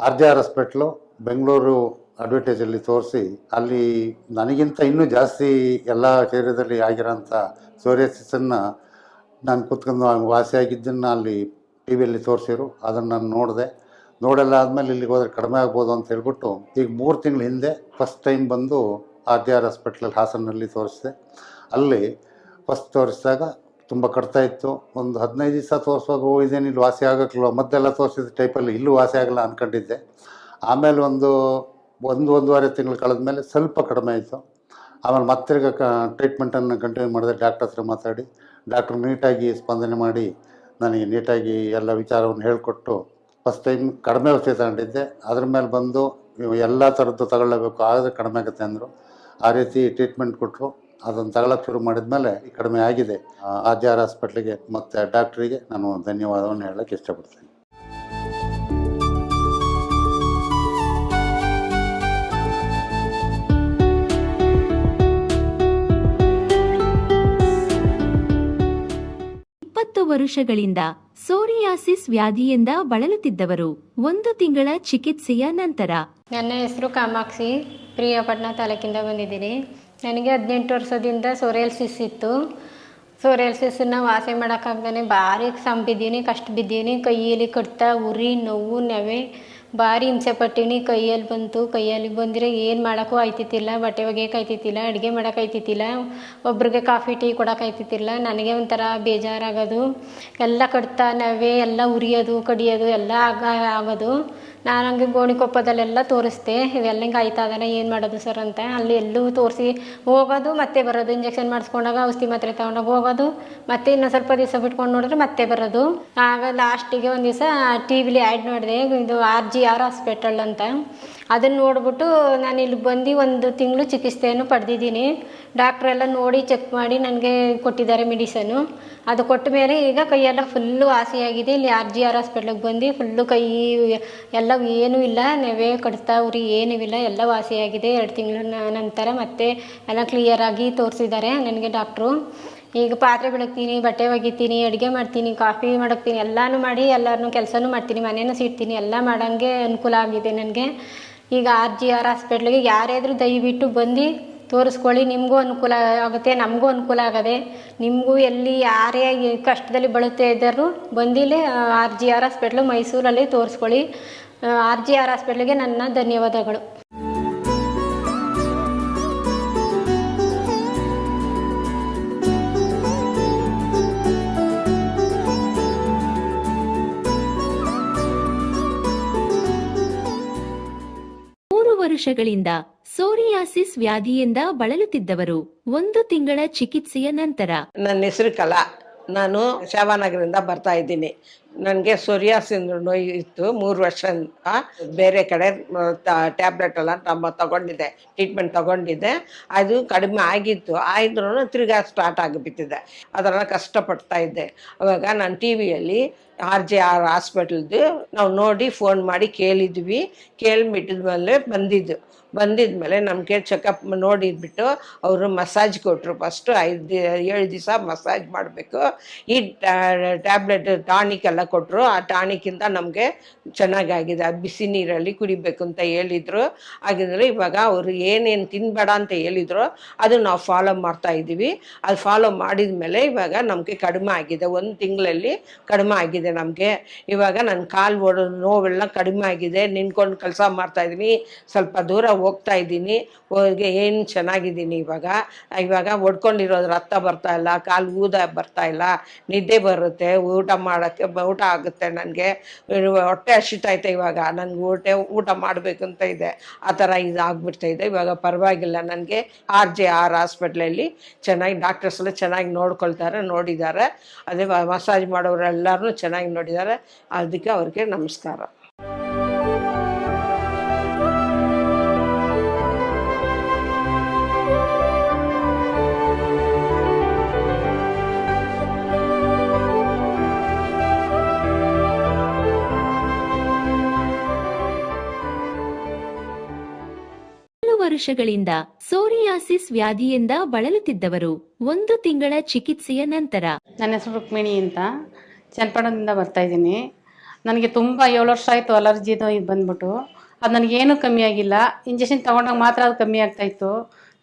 R J R hospital Bengaluru ಅಡ್ವರ್ಟೈಸಲ್ಲಿ ತೋರಿಸಿ, ಅಲ್ಲಿ ನನಗಿಂತ ಇನ್ನೂ ಜಾಸ್ತಿ ಎಲ್ಲ ಶರೀರದಲ್ಲಿ ಆಗಿರೋಂಥ ಸೋರಿಯಾಸಿಸನ್ನು ನಾನು ಕೂತ್ಕೊಂಡು ವಾಸಿಯಾಗಿದ್ದನ್ನು ಅಲ್ಲಿ ಟಿ ವಿಯಲ್ಲಿ ತೋರಿಸಿರು. ಅದನ್ನು ನಾನು ನೋಡಿದೆ. ನೋಡೆಲ್ಲ ಆದಮೇಲೆ ಇಲ್ಲಿಗೆ ಹೋದ್ರೆ ಕಡಿಮೆ ಆಗ್ಬೋದು ಅಂತ ಹೇಳ್ಬಿಟ್ಟು ಈಗ ಮೂರು ತಿಂಗಳ ಹಿಂದೆ ಫಸ್ಟ್ ಟೈಮ್ ಬಂದು ಆರ್ ಜಿ ಆರ್ ಹಾಸ್ಪಿಟ್ಲಲ್ಲಿ ಹಾಸನಲ್ಲಿ ತೋರಿಸಿದೆ. ಅಲ್ಲಿ ಫಸ್ಟ್ ತೋರಿಸಿದಾಗ ತುಂಬ ಕಡ್ತಾ ಇತ್ತು. ಒಂದು ಹದಿನೈದು ದಿವಸ ತೋರಿಸುವಾಗ, ಓ, ಇದೇನು ಇಲ್ಲಿ ವಾಸಿ ಆಗೋಕ್ಕಿಲ್ಲ ಮದ್ದೆಲ್ಲ ತೋರಿಸಿದ ಟೈಪಲ್ಲಿ ಇಲ್ಲೂ ವಾಸಿ ಆಗಲ್ಲ ಅಂದ್ಕೊಂಡಿದ್ದೆ ಆಮೇಲೆ ಒಂದು ಒಂದು ಒಂದೂವರೆ ತಿಂಗಳು ಕಳೆದ ಮೇಲೆ ಸ್ವಲ್ಪ ಕಡಿಮೆ ಆಯಿತು. ಆಮೇಲೆ ಮತ್ತೆ ಕ ಟ್ರೀಟ್ಮೆಂಟನ್ನು ಕಂಟಿನ್ಯೂ ಮಾಡಿದೆ ಡಾಕ್ಟರ್ ಹತ್ರ ಮಾತಾಡಿ ಡಾಕ್ಟ್ರು ನೀಟಾಗಿ ಸ್ಪಂದನೆ ಮಾಡಿ, ನನಗೆ ನೀಟಾಗಿ ಎಲ್ಲ ವಿಚಾರವನ್ನು ಹೇಳಿಕೊಟ್ಟು ಫಸ್ಟ್ ಟೈಮ್ ಕಡಿಮೆ ಔಷಧಿ ತಗೊಂಡಿದ್ದೆ. ಅದ್ರ ಮೇಲೆ ಬಂದು ಎಲ್ಲ ಥರದ್ದು ತಗೊಳ್ಳಬೇಕು, ಆದರೆ ಕಡಿಮೆ ಆಗುತ್ತೆ ಅಂದರು. ಆ ರೀತಿ ಟ್ರೀಟ್ಮೆಂಟ್ ಕೊಟ್ಟರು ಅದನ್ನು ತಗೊಳಕ್ಕೆ ಶುರು ಮಾಡಿದ ಮೇಲೆ ಕಡಿಮೆ ಆಗಿದೆ. ಆರ್ ಹಾಸ್ಪಿಟ್ಲಿಗೆ ಮತ್ತು ಡಾಕ್ಟ್ರಿಗೆ ನಾನು ಧನ್ಯವಾದವನ್ನು ಹೇಳಕ್ಕೆ ಇಷ್ಟಪಡ್ತೀನಿ. ವರುಷಗಳಿಂದ ಸೋರಿಯಾಸಿಸ್ ವ್ಯಾಧಿಯಿಂದ ಬಳಲುತ್ತಿದ್ದವರು ಒಂದು ತಿಂಗಳ ಚಿಕಿತ್ಸೆಯ ನಂತರ. ನನ್ನ ಹೆಸರು ಕಾಮಾಕ್ಷಿ. ಪ್ರಿಯಪಟ್ಟಣ ತಾಲೂಕಿಂದ ಬಂದಿದ್ದೀನಿ. ನನಗೆ ಹದಿನೆಂಟು ವರ್ಷದಿಂದ ಸೋರಿಯಲ್ಸಿಸ್ ಇತ್ತು. ಸೋರಿಯಲ್ಸಿಸನ್ನ ವಾಸಿ ಮಾಡೋಕ್ಕಾಗ್ದೇ ಭಾರಿ ಸಂಬಿದ್ದೀನಿ, ಕಷ್ಟ ಬಿದ್ದೀನಿ. ಕೈಯಲ್ಲಿ ಕಟ್ತಾ ಉರಿ, ನೋವು, ನೆವೆ ಭಾರಿ ಹಿಂಸೆ ಪಟ್ಟಿನಿ, ಕೈಯಲ್ಲಿ ಬಂತು, ಕೈಯಲ್ಲಿ ಬಂದರೆ ಏನು ಮಾಡೋಕ್ಕೂ ಆಯ್ತಿತ್ತಿಲ್ಲ, ಬಟ್ಟೆ ಒಗೆಯಕ್ಕೆ ಆಯ್ತಿತ್ತಿಲ್ಲ, ಅಡುಗೆ ಮಾಡೋಕೆ ಆಯ್ತಿತ್ತಿಲ್ಲ, ಒಬ್ರಿಗೆ ಕಾಫಿ, ಟೀ ಕೊಡೋಕೆ ಆಯ್ತಿತ್ತಿಲ್ಲ, ನನಗೆ ಒಂಥರ ಬೇಜಾರಾಗೋದು. ಎಲ್ಲ ಕಟ್ತಾ ನವೆ ಎಲ್ಲ ಉರಿಯೋದು, ಕಡಿಯೋದು, ಎಲ್ಲ ಆಗ, ಆಗೋದು. ನಾನು ಹಂಗೆ ಗೋಣಿಕೊಪ್ಪದಲ್ಲೆಲ್ಲ ತೋರಿಸ್ದೆ. ಇವೆಲ್ಲ ಹಿಂಗೆ ಆಯ್ತಾ ಅದನ್ನ ಏನು ಮಾಡೋದು ಸರ್ ಅಂತ. ಅಲ್ಲಿ ಎಲ್ಲೂ ತೋರಿಸಿ ಹೋಗೋದು, ಮತ್ತೆ ಬರೋದು. ಇಂಜೆಕ್ಷನ್ ಮಾಡಿಸ್ಕೊಂಡಾಗ ಔಷಧಿ ಮಾತ್ರೆ ತೊಗೊಂಡಾಗ ಹೋಗೋದು, ಮತ್ತೆ ಇನ್ನೊಂದು ಸ್ವಲ್ಪ ದಿವಸ ಬಿಟ್ಕೊಂಡು ನೋಡಿದ್ರೆ ಮತ್ತೆ ಬರೋದು. ಆಗ ಲಾಸ್ಟಿಗೆ ಒಂದು ದಿವಸ ಟಿ ವಿಲಿ ಆ್ಯಡ್ ನೋಡಿದೆ ಇದು ಆರ್ ಜಿ ಆರ್ ಹಾಸ್ಪಿಟಲ್ ಅಂತ. ಅದನ್ನು ನೋಡಿಬಿಟ್ಟು ನಾನು ಇಲ್ಲಿ ಬಂದು ಒಂದು ತಿಂಗಳು ಚಿಕಿತ್ಸೆಯನ್ನು ಪಡೆದಿದ್ದೀನಿ. ಡಾಕ್ಟ್ರೆಲ್ಲ ನೋಡಿ ಚೆಕ್ ಮಾಡಿ ನನಗೆ ಕೊಟ್ಟಿದ್ದಾರೆ ಮೆಡಿಸನ್ನು ಅದು ಕೊಟ್ಟ ಮೇಲೆ ಈಗ ಕೈಯೆಲ್ಲ ಫುಲ್ಲು ವಾಸಿಯಾಗಿದೆ. ಇಲ್ಲಿ ಆರ್ ಜಿ ಆರ್ ಹಾಸ್ಪಿಟ್ಲಿಗೆ ಬಂದು ಫುಲ್ಲು ಕೈ ಎಲ್ಲ ಏನೂ ಇಲ್ಲ. ನೆವೆ ಕಡಿತಾ, ಉರಿ ಏನೂ ಇಲ್ಲ. ಎಲ್ಲ ವಾಸಿಯಾಗಿದೆ. ಎರಡು ತಿಂಗಳ ನಂತರ ಮತ್ತೆ ಎಲ್ಲ ಕ್ಲಿಯರಾಗಿ ತೋರಿಸಿದ್ದಾರೆ ನನಗೆ ಡಾಕ್ಟ್ರು ಈಗ ಪಾತ್ರೆ ಬೆಳಗ್ತೀನಿ, ಬಟ್ಟೆ ಒಗಿತೀನಿ, ಅಡುಗೆ ಮಾಡ್ತೀನಿ ಕಾಫಿ ಮಾಡಕ್ತೀನಿ ಎಲ್ಲನೂ ಮಾಡಿ ಎಲ್ಲರನ್ನೂ ಕೆಲಸನೂ ಮಾಡ್ತೀನಿ, ಮನೇನೂ ಸಿಡ್ತೀನಿ ಎಲ್ಲ ಮಾಡೋಂಗೆ ಅನುಕೂಲ ಆಗಿದೆ ನನಗೆ. ಈಗ ಆರ್ ಜಿ ಆರ್ ಹಾಸ್ಪಿಟ್ಲಿಗೆ ಯಾರಾದರೂ ದಯವಿಟ್ಟು ಬಂದು ತೋರಿಸ್ಕೊಳ್ಳಿ. ನಿಮಗೂ ಅನುಕೂಲ ಆಗುತ್ತೆ, ನಮಗೂ ಅನುಕೂಲ ಆಗದೆ. ನಿಮಗೂ ಎಲ್ಲಿ ಯಾರೇ ಕಷ್ಟದಲ್ಲಿ ಬಳುತ್ತೆ ಇದ್ದರೂ ಬಂದಿಲ್ಲೇ ಆರ್ ಜಿ ಆರ್ ಹಾಸ್ಪಿಟ್ಲು ಮೈಸೂರಲ್ಲಿ ತೋರಿಸ್ಕೊಳ್ಳಿ. ಆರ್ ಜಿ ಆರ್ ಹಾಸ್ಪಿಟ್ಲಿಗೆ ನನ್ನ ಧನ್ಯವಾದಗಳು. ವರುಷಗಳಿಂದ ಸೋರಿಯಾಸಿಸ್ ವ್ಯಾಧಿಯಿಂದ ಬಳಲುತ್ತಿದ್ದವರು ಒಂದು ತಿಂಗಳ ಚಿಕಿತ್ಸೆಯ ನಂತರ. ನನ್ನ ಹೆಸರು ಕಲಾ. ನಾನು ಶಾವಾನಗರದಿಂದ ಬರ್ತಾ ಇದ್ದೀನಿ. ನನಗೆ ಸೊರಿಯಾಸಿಂದ ನೋವು ಇತ್ತು, ಮೂರು ವರ್ಷದಿಂದ ಬೇರೆ ಕಡೆ ಟ್ಯಾಬ್ಲೆಟ್ ಎಲ್ಲ ತಮ್ಮ ತಗೊಂಡಿದ್ದೆ ಟ್ರೀಟ್ಮೆಂಟ್ ತಗೊಂಡಿದ್ದೆ. ಅದು ಕಡಿಮೆ ಆಗಿತ್ತು. ಆದ್ರೂ ತಿರ್ಗಾ ಸ್ಟಾರ್ಟ್ ಆಗಿಬಿಟ್ಟಿದೆ. ಅದನ್ನು ಕಷ್ಟಪಡ್ತಾ ಇದ್ದೆ. ಅವಾಗ ನಾನು ಟಿ ವಿಯಲ್ಲಿ ಆರ್ ಜೆ ಆರ್ ಹಾಸ್ಪಿಟಲ್ದು ನಾವು ನೋಡಿ ಫೋನ್ ಮಾಡಿ ಕೇಳಿದ್ವಿ. ಕೇಳಿಬಿಟ್ಟಿದ್ಮೇಲೆ ಬಂದಿದ್ದು. ಬಂದಿದ್ಮೇಲೆ ನಮಗೆ ಚೆಕಪ್ ನೋಡಿದ್ಬಿಟ್ಟು ಅವರು ಮಸಾಜ್ ಕೊಟ್ಟರು ಫಸ್ಟು ಐದು ಏಳು ದಿವಸ ಮಸಾಜ್ ಮಾಡಬೇಕು. ಈ ಟ್ಯಾಬ್ಲೆಟ್ ಟಾನಿಕ್ ಎಲ್ಲ ಕೊಟ್ಟರು ಆ ಟಾನಿಕ್ಕಿಂದ ನಮಗೆ ಚೆನ್ನಾಗಾಗಿದೆ. ಅದು ಬಿಸಿ ನೀರಲ್ಲಿ ಕುಡಿಬೇಕು ಅಂತ ಹೇಳಿದರು. ಹಾಗಿದ್ರೆ ಇವಾಗ ಅವರು ಏನೇನು ತಿನ್ಬೇಡ ಅಂತ ಹೇಳಿದ್ರು, ಅದು ನಾವು ಫಾಲೋ ಮಾಡ್ತಾ ಇದ್ದೀವಿ. ಅದು ಫಾಲೋ ಮಾಡಿದ ಮೇಲೆ ಇವಾಗ ನಮಗೆ ಕಡಿಮೆ ಆಗಿದೆ. ಒಂದು ತಿಂಗಳಲ್ಲಿ ಕಡಿಮೆ ಆಗಿದೆ ನಮಗೆ. ಇವಾಗ ನನ್ನ ಕಾಲು ಓಡೋ ನೋವೆಲ್ಲ ಕಡಿಮೆ ಆಗಿದೆ. ನಿಂತ್ಕೊಂಡು ಕೆಲಸ ಮಾಡ್ತಾಯಿದ್ದೀನಿ ಸ್ವಲ್ಪ ದೂರ ಹೋಗ್ತಾ ಇದ್ದೀನಿ. ಏನು ಚೆನ್ನಾಗಿದ್ದೀನಿ ಇವಾಗ? ಇವಾಗ ಒಡ್ಕೊಂಡಿರೋದು ರಕ್ತ ಬರ್ತಾ ಇಲ್ಲ, ಕಾಲು ಊದ ಬರ್ತಾ ಇಲ್ಲ, ನಿದ್ದೆ ಬರುತ್ತೆ, ಊಟ ಮಾಡೋಕ್ಕೆ ಊಟ ಆಗುತ್ತೆ ನನಗೆ. ಹೊಟ್ಟೆ ಹಸಿತೈತೆ ಇವಾಗ, ನನಗೆ ಊಟ ಊಟ ಮಾಡಬೇಕಂತ ಇದೆ. ಆ ಥರ ಇದಾಗ್ಬಿಡ್ತಾ ಇದೆ. ಇವಾಗ ಪರವಾಗಿಲ್ಲ ನನಗೆ. ಆರ್ ಜೆ ಆರ್ ಹಾಸ್ಪಿಟ್ಲಲ್ಲಿ ಚೆನ್ನಾಗಿ ಡಾಕ್ಟರ್ಸ್ ಎಲ್ಲ ಚೆನ್ನಾಗಿ ನೋಡ್ಕೊಳ್ತಾರೆ, ನೋಡಿದ್ದಾರೆ. ಅದೇ ಮಸಾಜ್ ಮಾಡೋರೆಲ್ಲರೂ ಚೆನ್ನಾಗಿ ನೋಡಿದ್ದಾರೆ. ಅದಕ್ಕೆ ಅವ್ರಿಗೆ ನಮಸ್ಕಾರ. ವರ್ಷಗಳಿಂದ ಸೋರಿಯಾಸಿಸ್ ವ್ಯಾಧಿಯಿಂದ ಬಳಲುತ್ತಿದ್ದವರು ಒಂದು ತಿಂಗಳ ಚಿಕಿತ್ಸೆಯ ನಂತರ. ನನ್ನ ಹೆಸರು ರುಕ್ಮಿಣಿ ಅಂತ. ಚನ್ನಪಟ್ಟಣದಿಂದ ಬರ್ತಾ ಇದ್ದೀನಿ. ನನಗೆ ತುಂಬ ಏಳು ವರ್ಷ ಆಯಿತು ಅಲರ್ಜಿದು ಇದು ಬಂದ್ಬಿಟ್ಟು. ಅದು ನನಗೇನು ಕಮ್ಮಿ ಆಗಿಲ್ಲ. ಇಂಜೆಕ್ಷನ್ ತೊಗೊಂಡಾಗ ಮಾತ್ರ ಅದು ಕಮ್ಮಿ ಆಗ್ತಾಯಿತ್ತು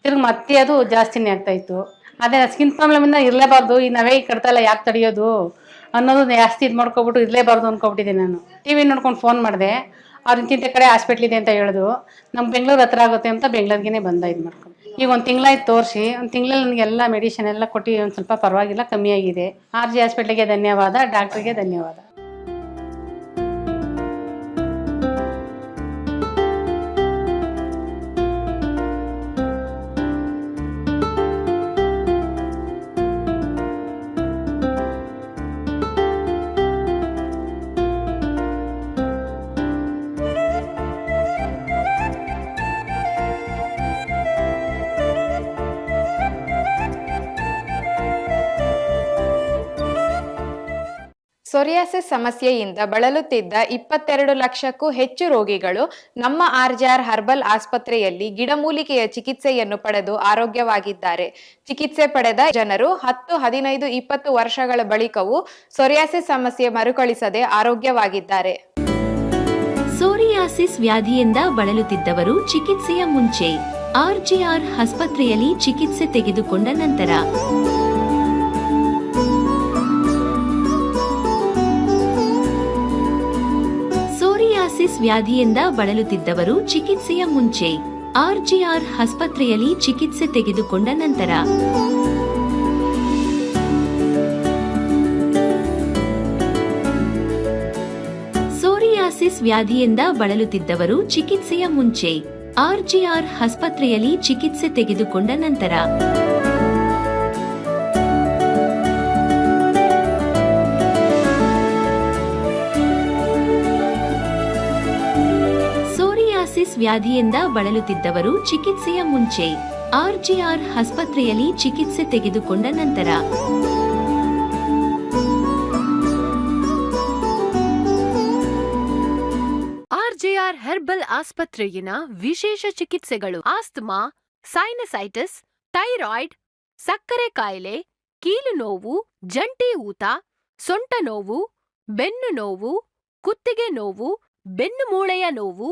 ತಿರ್ಗಿ ಮತ್ತೆ ಅದು ಜಾಸ್ತಿನೇ ಆಗ್ತಾಯಿತ್ತು ಅದೇ ಸ್ಕಿನ್ ಪ್ರಾಬ್ಲಮಿಂದ ಇರಲೇಬಾರ್ದು. ಈ ನಾವೇ ಈ ಕಡ್ತಲ್ಲ ಯಾಕೆ ತಡೆಯೋದು ಅನ್ನೋದು ಜಾಸ್ತಿ ಇದು ಮಾಡ್ಕೊಬಿಟ್ಟು ಇರಲೇಬಾರ್ದು ಅನ್ಕೊಬಿಟ್ಟಿದ್ದೀನಿ ನಾನು. ಟಿ ವಿ ನೋಡ್ಕೊಂಡು ಫೋನ್ ಮಾಡಿದೆ. ಅವ್ರು ಇಂತಿಂತ ಕಡೆ ಹಾಸ್ಪಿಟ್ಲ್ ಇದೆ ಅಂತ ಹೇಳಿದ್ರು ನಮ್ಮ ಬೆಂಗಳೂರು ಹತ್ರ ಆಗುತ್ತೆ ಅಂತ ಬೆಂಗಳೂರಿಗೇ ಬಂದ ಇದು ಮಾಡ್ಕೊಂಡು. ಈಗ ಒಂದು ತಿಂಗಳಾಯ್ತು ತೋರಿಸಿ, ಒಂದು ತಿಂಗಳಲ್ಲಿ ನನಗೆ ಎಲ್ಲ ಮೆಡಿಸಿನ್ ಎಲ್ಲ ಕೊಟ್ಟು ಒಂದು ಸ್ವಲ್ಪ ಪರವಾಗಿಲ್ಲ ಕಮ್ಮಿಯಾಗಿದೆ ಆರ್ ಜಿ ಹಾಸ್ಪಿಟ್ಲಿಗೆ ಧನ್ಯವಾದ ಡಾಕ್ಟ್ರಿಗೆ ಧನ್ಯವಾದ. ಸೊರಿಯಾಸಿಸ್ ಸಮಸ್ಯೆಯಿಂದ ಬಳಲುತ್ತಿದ್ದ ಇಪ್ಪತ್ತೆರಡು ಲಕ್ಷಕ್ಕೂ ಹೆಚ್ಚು ರೋಗಿಗಳು ನಮ್ಮ ಆರ್ಜಾರ್ ಹರ್ಬಲ್ ಆಸ್ಪತ್ರೆಯಲ್ಲಿ ಗಿಡಮೂಲಿಕೆಯ ಚಿಕಿತ್ಸೆಯನ್ನು ಪಡೆದು ಆರೋಗ್ಯವಾಗಿದ್ದಾರೆ. ಚಿಕಿತ್ಸೆ ಪಡೆದ ಜನರು ಹತ್ತು, ಹದಿನೈದು, ಇಪ್ಪತ್ತು ವರ್ಷಗಳ ಬಳಿಕವೂ ಸೊರಿಯಾಸಿಸ್ ಸಮಸ್ಯೆ ಮರುಕಳಿಸದೆ ಆರೋಗ್ಯವಾಗಿದ್ದಾರೆ. ಸೋರಿಯಾಸಿಸ್ ವ್ಯಾಧಿಯಿಂದ ಬಳಲುತ್ತಿದ್ದವರು ಚಿಕಿತ್ಸೆಯ ಮುಂಚೆ ಆರ್ಜಿಆರ್ ಆಸ್ಪತ್ರೆಯಲ್ಲಿ ಚಿಕಿತ್ಸೆ ತೆಗೆದುಕೊಂಡ ನಂತರ ಸೋರಿಯಾಸಿಸ್ ವ್ಯಾಧಿಯಿಂದ ಬಳಲುತ್ತಿದ್ದವರು ಚಿಕಿತ್ಸೆಯ ಮುಂಚೆ ಆರ್ಜಿಆರ್ ಆಸ್ಪತ್ರೆಯಲ್ಲಿ ಚಿಕಿತ್ಸೆ ತೆಗೆದುಕೊಂಡ ನಂತರ. ಸೋರಿಯಾಸಿಸ್ ವ್ಯಾಧಿಯಿಂದ ಬಳಲುತ್ತಿದ್ದವರು ಚಿಕಿತ್ಸೆಯ ಮುಂಚೆ ಆರ್ಜಿಆರ್ ಆಸ್ಪತ್ರೆಯಲ್ಲಿ ಚಿಕಿತ್ಸೆ ತೆಗೆದುಕೊಂಡ ನಂತರ. ವ್ಯಾಧಿಯಿಂದ ಬಳಲುತ್ತಿದ್ದವರು ಚಿಕಿತ್ಸೆಯ ಮುಂಚೆ ಆರ್ಜಿಆರ್ ಆಸ್ಪತ್ರೆಯಲ್ಲಿ ಚಿಕಿತ್ಸೆ ತೆಗೆದುಕೊಂಡ ನಂತರ. ಆರ್ಜಿಆರ್ ಹೆರ್ಬಲ್ ಆಸ್ಪತ್ರೆಯಿನ ವಿಶೇಷ ಚಿಕಿತ್ಸೆಗಳು ಆಸ್ತಮಾ ಸೈನಸೈಟಿಸ್, ಥೈರಾಯ್ಡ್, ಸಕ್ಕರೆ ಕಾಯಿಲೆ, ಕೀಲು ನೋವು, ಜಂಟಿ ಊತ, ಸೊಂಟ ನೋವು, ಬೆನ್ನು ನೋವು, ಕುತ್ತಿಗೆ ನೋವು, ಬೆನ್ನು ಮೂಳೆಯ ನೋವು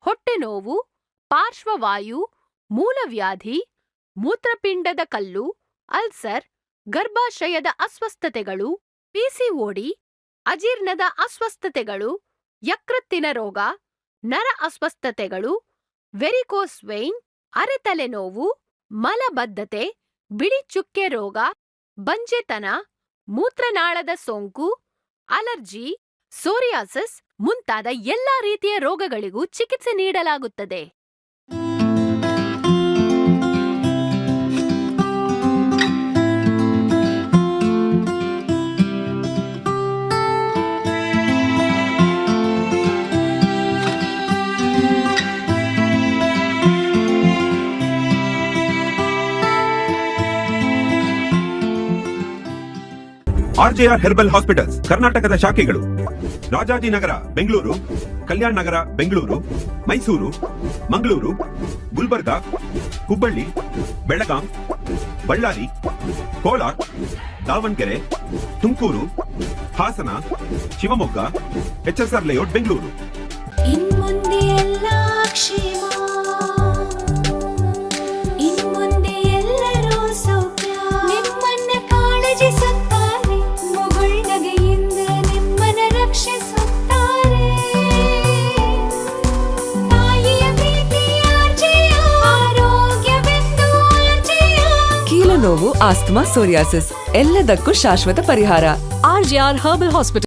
ಹೊಟ್ಟೆ ನೋವು ಪಾರ್ಶ್ವವಾಯು, ಮೂಲವ್ಯಾಧಿ, ಮೂತ್ರಪಿಂಡದ ಕಲ್ಲು, ಅಲ್ಸರ್, ಗರ್ಭಾಶಯದ ಅಸ್ವಸ್ಥತೆಗಳು ಪಿಸಿಓಡಿ ಅಜೀರ್ಣದ ಅಸ್ವಸ್ಥತೆಗಳು, ಯಕೃತ್ತಿನ ರೋಗ, ನರ ಅಸ್ವಸ್ಥತೆಗಳು, ವೆರಿಕೋಸ್ ಅರೆತಲೆ ನೋವು ಮಲಬದ್ಧತೆ, ಬಿಳಿ ಚುಕ್ಕೆ ರೋಗ, ಬಂಜೆತನ, ಮೂತ್ರನಾಳದ ಸೋಂಕು, ಅಲರ್ಜಿ, ಸೋರಿಯಾಸಿಸ್ ಮುಂತಾದ ಎಲ್ಲಾ ರೀತಿಯ ರೋಗಗಳಿಗೂ ಚಿಕಿತ್ಸೆ ನೀಡಲಾಗುತ್ತದೆ. ಆರ್ಜೆಆರ್ ಹೆರ್ಬಲ್ ಹಾಸ್ಪಿಟಲ್ಸ್ ಕರ್ನಾಟಕದ ಶಾಖೆಗಳು. Rajajinagar Bengaluru. Kalyan Nagar, Bengaluru. Mysuru. Mangaluru. Gulbarga. Hubballi. Belgaum. Ballari. Kolar. Davanagere. Tumakuru. Hassan. Shivamogga. HSR layout, Bengaluru. ನೋವು ಆಸ್ತಮಾ ಸೋರಿಯಾಸಿಸ್ ಎಲ್ಲದಕ್ಕೂ ಶಾಶ್ವತ ಪರಿಹಾರ. R G R herbal hospital.